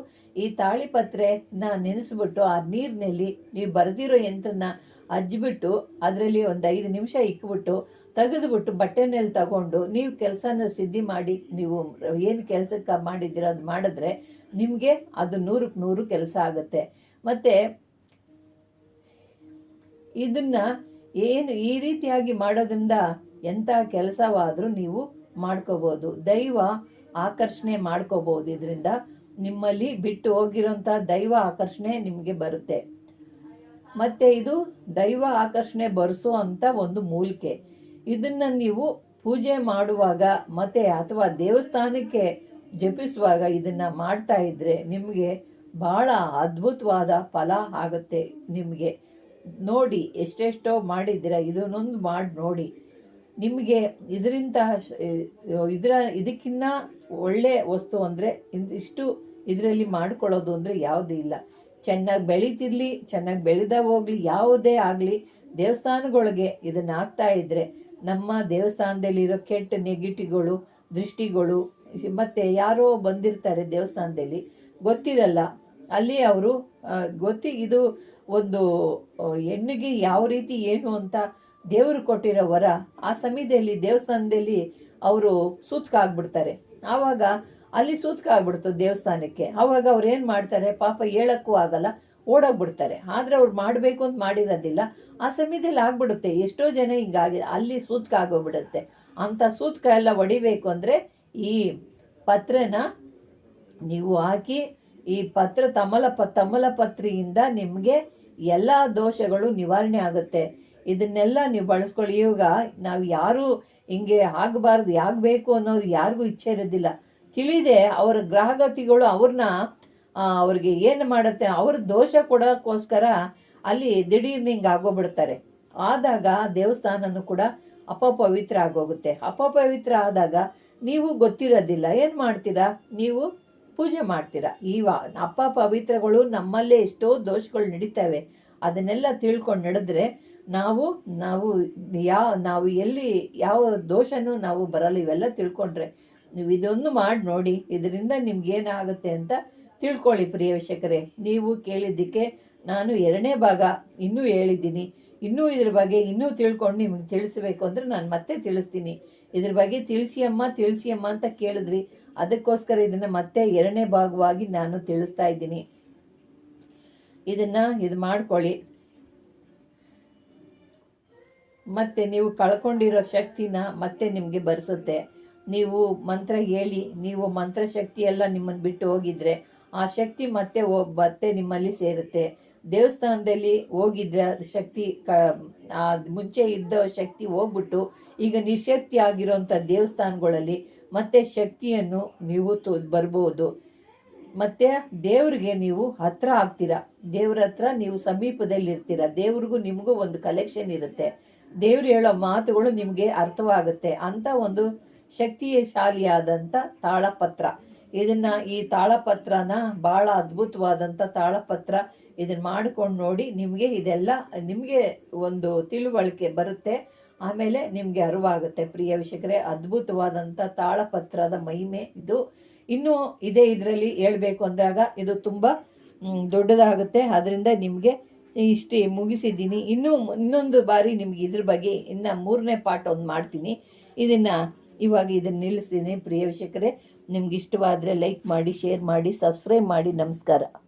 ಈ ತಾಳಿಪತ್ರೆನ ನೆನೆಸ್ಬಿಟ್ಟು ಆ ನೀರಿನಲ್ಲಿ ನೀವು ಬರೆದಿರೋ ಯಂತ್ರನ ಅಜ್ಜಿಬಿಟ್ಟು ಅದರಲ್ಲಿ ಒಂದು ಐದು ನಿಮಿಷ ಇಕ್ಬಿಟ್ಟು ತೆಗೆದುಬಿಟ್ಟು ಬಟ್ಟೆನಲ್ಲಿ ತಗೊಂಡು ನೀವು ಕೆಲಸನ ಸಿದ್ಧಿ ಮಾಡಿ, ನೀವು ಏನು ಕೆಲಸಕ್ಕೆ ಮಾಡಿದ್ದೀರೋ ಅದು ಮಾಡಿದ್ರೆ ನಿಮಗೆ ಅದು ನೂರಕ್ಕೆ ನೂರು ಕೆಲಸ ಆಗುತ್ತೆ. ಮತ್ತು ಇದನ್ನ ಏನು ಈ ರೀತಿಯಾಗಿ ಮಾಡೋದ್ರಿಂದ ಎಂಥ ಕೆಲಸವಾದರೂ ನೀವು ಮಾಡ್ಕೋಬೋದು. ದೈವ ಆಕರ್ಷಣೆ ಮಾಡ್ಕೋಬೋದು. ಇದರಿಂದ ನಿಮ್ಮಲ್ಲಿ ಬಿಟ್ಟು ಹೋಗಿರೋಂಥ ದೈವ ಆಕರ್ಷಣೆ ನಿಮಗೆ ಬರುತ್ತೆ. ಮತ್ತೆ ಇದು ದೈವ ಆಕರ್ಷಣೆ ಬರೆಸೋ ಅಂತ ಒಂದು ಮೂಲಿಕೆ. ಇದನ್ನ ನೀವು ಪೂಜೆ ಮಾಡುವಾಗ ಮತ್ತೆ ಅಥವಾ ದೇವಸ್ಥಾನಕ್ಕೆ ಜಪಿಸುವಾಗ ಇದನ್ನ ಮಾಡ್ತಾ ಇದ್ರೆ ನಿಮಗೆ ಬಹಳ ಅದ್ಭುತವಾದ ಫಲ ಆಗುತ್ತೆ ನಿಮಗೆ. ನೋಡಿ, ಎಷ್ಟೆಷ್ಟೋ ಮಾಡಿದ್ದೀರ, ಇದನ್ನೊಂದು ಮಾಡಿ ನೋಡಿ. ನಿಮಗೆ ಇದರಿಂದ ಇದರ, ಇದಕ್ಕಿನ್ನ ಒಳ್ಳೆ ವಸ್ತು ಅಂದರೆ ಇಷ್ಟು ಇದರಲ್ಲಿ ಮಾಡ್ಕೊಳ್ಳೋದು ಅಂದರೆ ಯಾವುದೂ ಇಲ್ಲ. ಚೆನ್ನಾಗಿ ಬೆಳೀತಿರ್ಲಿ, ಚೆನ್ನಾಗಿ ಬೆಳೆದ ಹೋಗ್ಲಿ, ಯಾವುದೇ ಆಗಲಿ, ದೇವಸ್ಥಾನಗಳಿಗೆ ಇದನ್ನು ಆಗ್ತಾ ಇದ್ದರೆ ನಮ್ಮ ದೇವಸ್ಥಾನದಲ್ಲಿರೋ ಕೆಟ್ಟ ನೆಗೆಟಿವ್ಗಳು, ದೃಷ್ಟಿಗಳು, ಮತ್ತು ಯಾರೋ ಬಂದಿರ್ತಾರೆ ದೇವಸ್ಥಾನದಲ್ಲಿ, ಗೊತ್ತಿರಲ್ಲ. ಅಲ್ಲಿ ಅವರು ಗೊತ್ತಿ, ಇದು ಒಂದು ಹೆಣ್ಣಿಗೆ ಯಾವ ರೀತಿ ಏನು ಅಂತ ದೇವರು ಕೊಟ್ಟಿರೋ ವರ, ಆ ಸಮಯದಲ್ಲಿ ದೇವಸ್ಥಾನದಲ್ಲಿ ಅವರು ಸೂತ್ಕ ಆಗ್ಬಿಡ್ತಾರೆ. ಆವಾಗ ಅಲ್ಲಿ ಸೂತ್ಕ ಆಗ್ಬಿಡ್ತು ದೇವಸ್ಥಾನಕ್ಕೆ. ಆವಾಗ ಅವ್ರು ಏನು ಮಾಡ್ತಾರೆ? ಪಾಪ ಹೇಳಕ್ಕೂ ಆಗಲ್ಲ, ಓಡೋಗ್ಬಿಡ್ತಾರೆ. ಆದರೆ ಅವ್ರು ಮಾಡಬೇಕು ಅಂತ ಮಾಡಿರೋದಿಲ್ಲ. ಆ ಸಮಯದಲ್ಲಿ ಆಗ್ಬಿಡುತ್ತೆ. ಎಷ್ಟೋ ಜನ ಹಿಂಗಾಗಿ ಅಲ್ಲಿ ಸೂತ್ಕ ಆಗೋಗ್ಬಿಡುತ್ತೆ. ಅಂಥ ಸೂತ್ಕ ಎಲ್ಲ ಹೊಡಿಬೇಕು ಅಂದರೆ ಈ ಪತ್ರನ ನೀವು ಹಾಕಿ ಈ ಪತ್ರ ತಮಲ ಪ ತಮಲ ಪತ್ರಿಯಿಂದ ನಿಮಗೆ ಎಲ್ಲ ದೋಷಗಳು ನಿವಾರಣೆ ಆಗುತ್ತೆ. ಇದನ್ನೆಲ್ಲ ನೀವು ಬಳಸ್ಕೊಳ್ಳಿ. ಇವಾಗ ನಾವು ಯಾರು ಹಿಂಗೆ ಆಗಬಾರ್ದು, ಆಗಬೇಕು ಅನ್ನೋದು ಯಾರಿಗೂ ಇಚ್ಛೆ ಇರೋದಿಲ್ಲ. ತಿಳಿದೆ ಅವರ ಗ್ರಹಗತಿಗಳು ಅವ್ರನ್ನ ಅವ್ರಿಗೆ ಏನು ಮಾಡುತ್ತೆ, ಅವ್ರ ದೋಷ ಕೊಡೋಕ್ಕೋಸ್ಕರ ಅಲ್ಲಿ ದಿಢೀರ್ನ ಹಿಂಗೆ ಆಗೋಗ್ಬಿಡ್ತಾರೆ. ಆದಾಗ ದೇವಸ್ಥಾನನೂ ಕೂಡ ಅಪಪವಿತ್ರ ಆಗೋಗುತ್ತೆ. ಅಪಪವಿತ್ರ ಆದಾಗ ನೀವು ಗೊತ್ತಿರೋದಿಲ್ಲ. ಏನು ಮಾಡ್ತೀರಾ? ನೀವು ಪೂಜೆ ಮಾಡ್ತೀರಾ? ಈವ ಅಪ್ಪ ಪವಿತ್ರಗಳು ನಮ್ಮಲ್ಲೇ ಎಷ್ಟೋ ದೋಷಗಳು ನಡೀತವೆ. ಅದನ್ನೆಲ್ಲ ತಿಳ್ಕೊಂಡು ನಡೆದ್ರೆ ನಾವು ನಾವು ಯಾವ ನಾವು ಎಲ್ಲಿ ಯಾವ ದೋಷನೂ ನಾವು ಬರಲ್ಲ. ಇವೆಲ್ಲ ತಿಳ್ಕೊಂಡ್ರೆ ನೀವು ಇದೊಂದು ಮಾಡಿ ನೋಡಿ, ಇದರಿಂದ ನಿಮ್ಗೇನಾಗುತ್ತೆ ಅಂತ ತಿಳ್ಕೊಳ್ಳಿ ಪ್ರಿಯ ನೀವು ಕೇಳಿದ್ದಕ್ಕೆ ನಾನು ಎರಡನೇ ಭಾಗ ಇನ್ನೂ ಹೇಳಿದ್ದೀನಿ. ಇನ್ನೂ ಇದ್ರ ಬಗ್ಗೆ ಇನ್ನೂ ತಿಳ್ಕೊಂಡು ನಿಮ್ಗೆ ತಿಳಿಸ್ಬೇಕು ಅಂದರೆ ನಾನು ಮತ್ತೆ ತಿಳಿಸ್ತೀನಿ. ಇದ್ರ ಬಗ್ಗೆ ತಿಳಿಸಿ ಅಮ್ಮ ತಿಳಿಸಿ ಅಮ್ಮ ಅಂತ ಕೇಳಿದ್ರಿ. ಅದಕ್ಕೋಸ್ಕರ ಇದನ್ನು ಮತ್ತೆ ಎರಡನೇ ಭಾಗವಾಗಿ ನಾನು ತಿಳಿಸ್ತಾ ಇದ್ದೀನಿ. ಇದನ್ನು ಇದು ಮಾಡ್ಕೊಳ್ಳಿ. ಮತ್ತೆ ನೀವು ಕಳ್ಕೊಂಡಿರೋ ಶಕ್ತಿನ ಮತ್ತೆ ನಿಮಗೆ ಬರೆಸುತ್ತೆ. ನೀವು ಮಂತ್ರ ಹೇಳಿ, ನೀವು ಮಂತ್ರಶಕ್ತಿ ಎಲ್ಲ ನಿಮ್ಮನ್ನು ಬಿಟ್ಟು ಹೋಗಿದ್ರೆ ಆ ಶಕ್ತಿ ಮತ್ತೆ ಮತ್ತೆ ನಿಮ್ಮಲ್ಲಿ ಸೇರುತ್ತೆ. ದೇವಸ್ಥಾನದಲ್ಲಿ ಹೋಗಿದ್ರೆ ಶಕ್ತಿ ಕ ಮುಂಚೆ ಇದ್ದ ಶಕ್ತಿ ಹೋಗ್ಬಿಟ್ಟು ಈಗ ನಿಶಕ್ತಿ ಆಗಿರೋಂಥ ದೇವಸ್ಥಾನಗಳಲ್ಲಿ ಮತ್ತೆ ಶಕ್ತಿಯನ್ನು ನೀವು ತ, ಬರ್ಬೋದು. ಮತ್ತು ದೇವ್ರಿಗೆ ನೀವು ಹತ್ರ ಆಗ್ತೀರ. ದೇವ್ರ ಹತ್ರ ನೀವು ಸಮೀಪದಲ್ಲಿ ಇರ್ತೀರ ದೇವ್ರಿಗೂ ನಿಮಗೂ ಒಂದು ಕಲೆಕ್ಷನ್ ಇರುತ್ತೆ. ದೇವ್ರು ಹೇಳೋ ಮಾತುಗಳು ನಿಮಗೆ ಅರ್ಥವಾಗುತ್ತೆ. ಅಂತ ಒಂದು ಶಕ್ತಿಶಾಲಿಯಾದಂಥ ತಾಳಪತ್ರ. ಇದನ್ನ ಈ ತಾಳಪತ್ರನ ಭಾಳ ಅದ್ಭುತವಾದಂಥ ತಾಳಪತ್ರ ಇದನ್ನ ಮಾಡಿಕೊಂಡು ನೋಡಿ ನಿಮಗೆ ಇದೆಲ್ಲ, ನಿಮಗೆ ಒಂದು ತಿಳುವಳಿಕೆ ಬರುತ್ತೆ. ಆಮೇಲೆ ನಿಮಗೆ ಅರಿವಾಗುತ್ತೆ. ಪ್ರಿಯ ವಿಷಕರೇ ಅದ್ಭುತವಾದಂಥ ತಾಳಪತ್ರದ ಮಹಿಮೆ ಇದು. ಇನ್ನೂ ಇದೇ ಇದರಲ್ಲಿ ಹೇಳಬೇಕು ಅಂದಾಗ ಇದು ತುಂಬ ದೊಡ್ಡದಾಗುತ್ತೆ. ಅದರಿಂದ ನಿಮಗೆ ಇಷ್ಟೇ ಮುಗಿಸಿದ್ದೀನಿ. ಇನ್ನೂ ಇನ್ನೊಂದು ಬಾರಿ ನಿಮ್ಗೆ ಇದ್ರ ಬಗ್ಗೆ ಇನ್ನು ಮೂರನೇ ಪಾಠ ಒಂದು ಮಾಡ್ತೀನಿ. ಇದನ್ನು ಇವಾಗ ಇದನ್ನು ನಿಲ್ಲಿಸ್ತೀನಿ. ಪ್ರಿಯ ವಿಷಕರೇ ನಿಮ್ಗೆ ಇಷ್ಟವಾದರೆ ಲೈಕ್ ಮಾಡಿ, ಶೇರ್ ಮಾಡಿ, ಸಬ್ಸ್ಕ್ರೈಬ್ ಮಾಡಿ. ನಮಸ್ಕಾರ.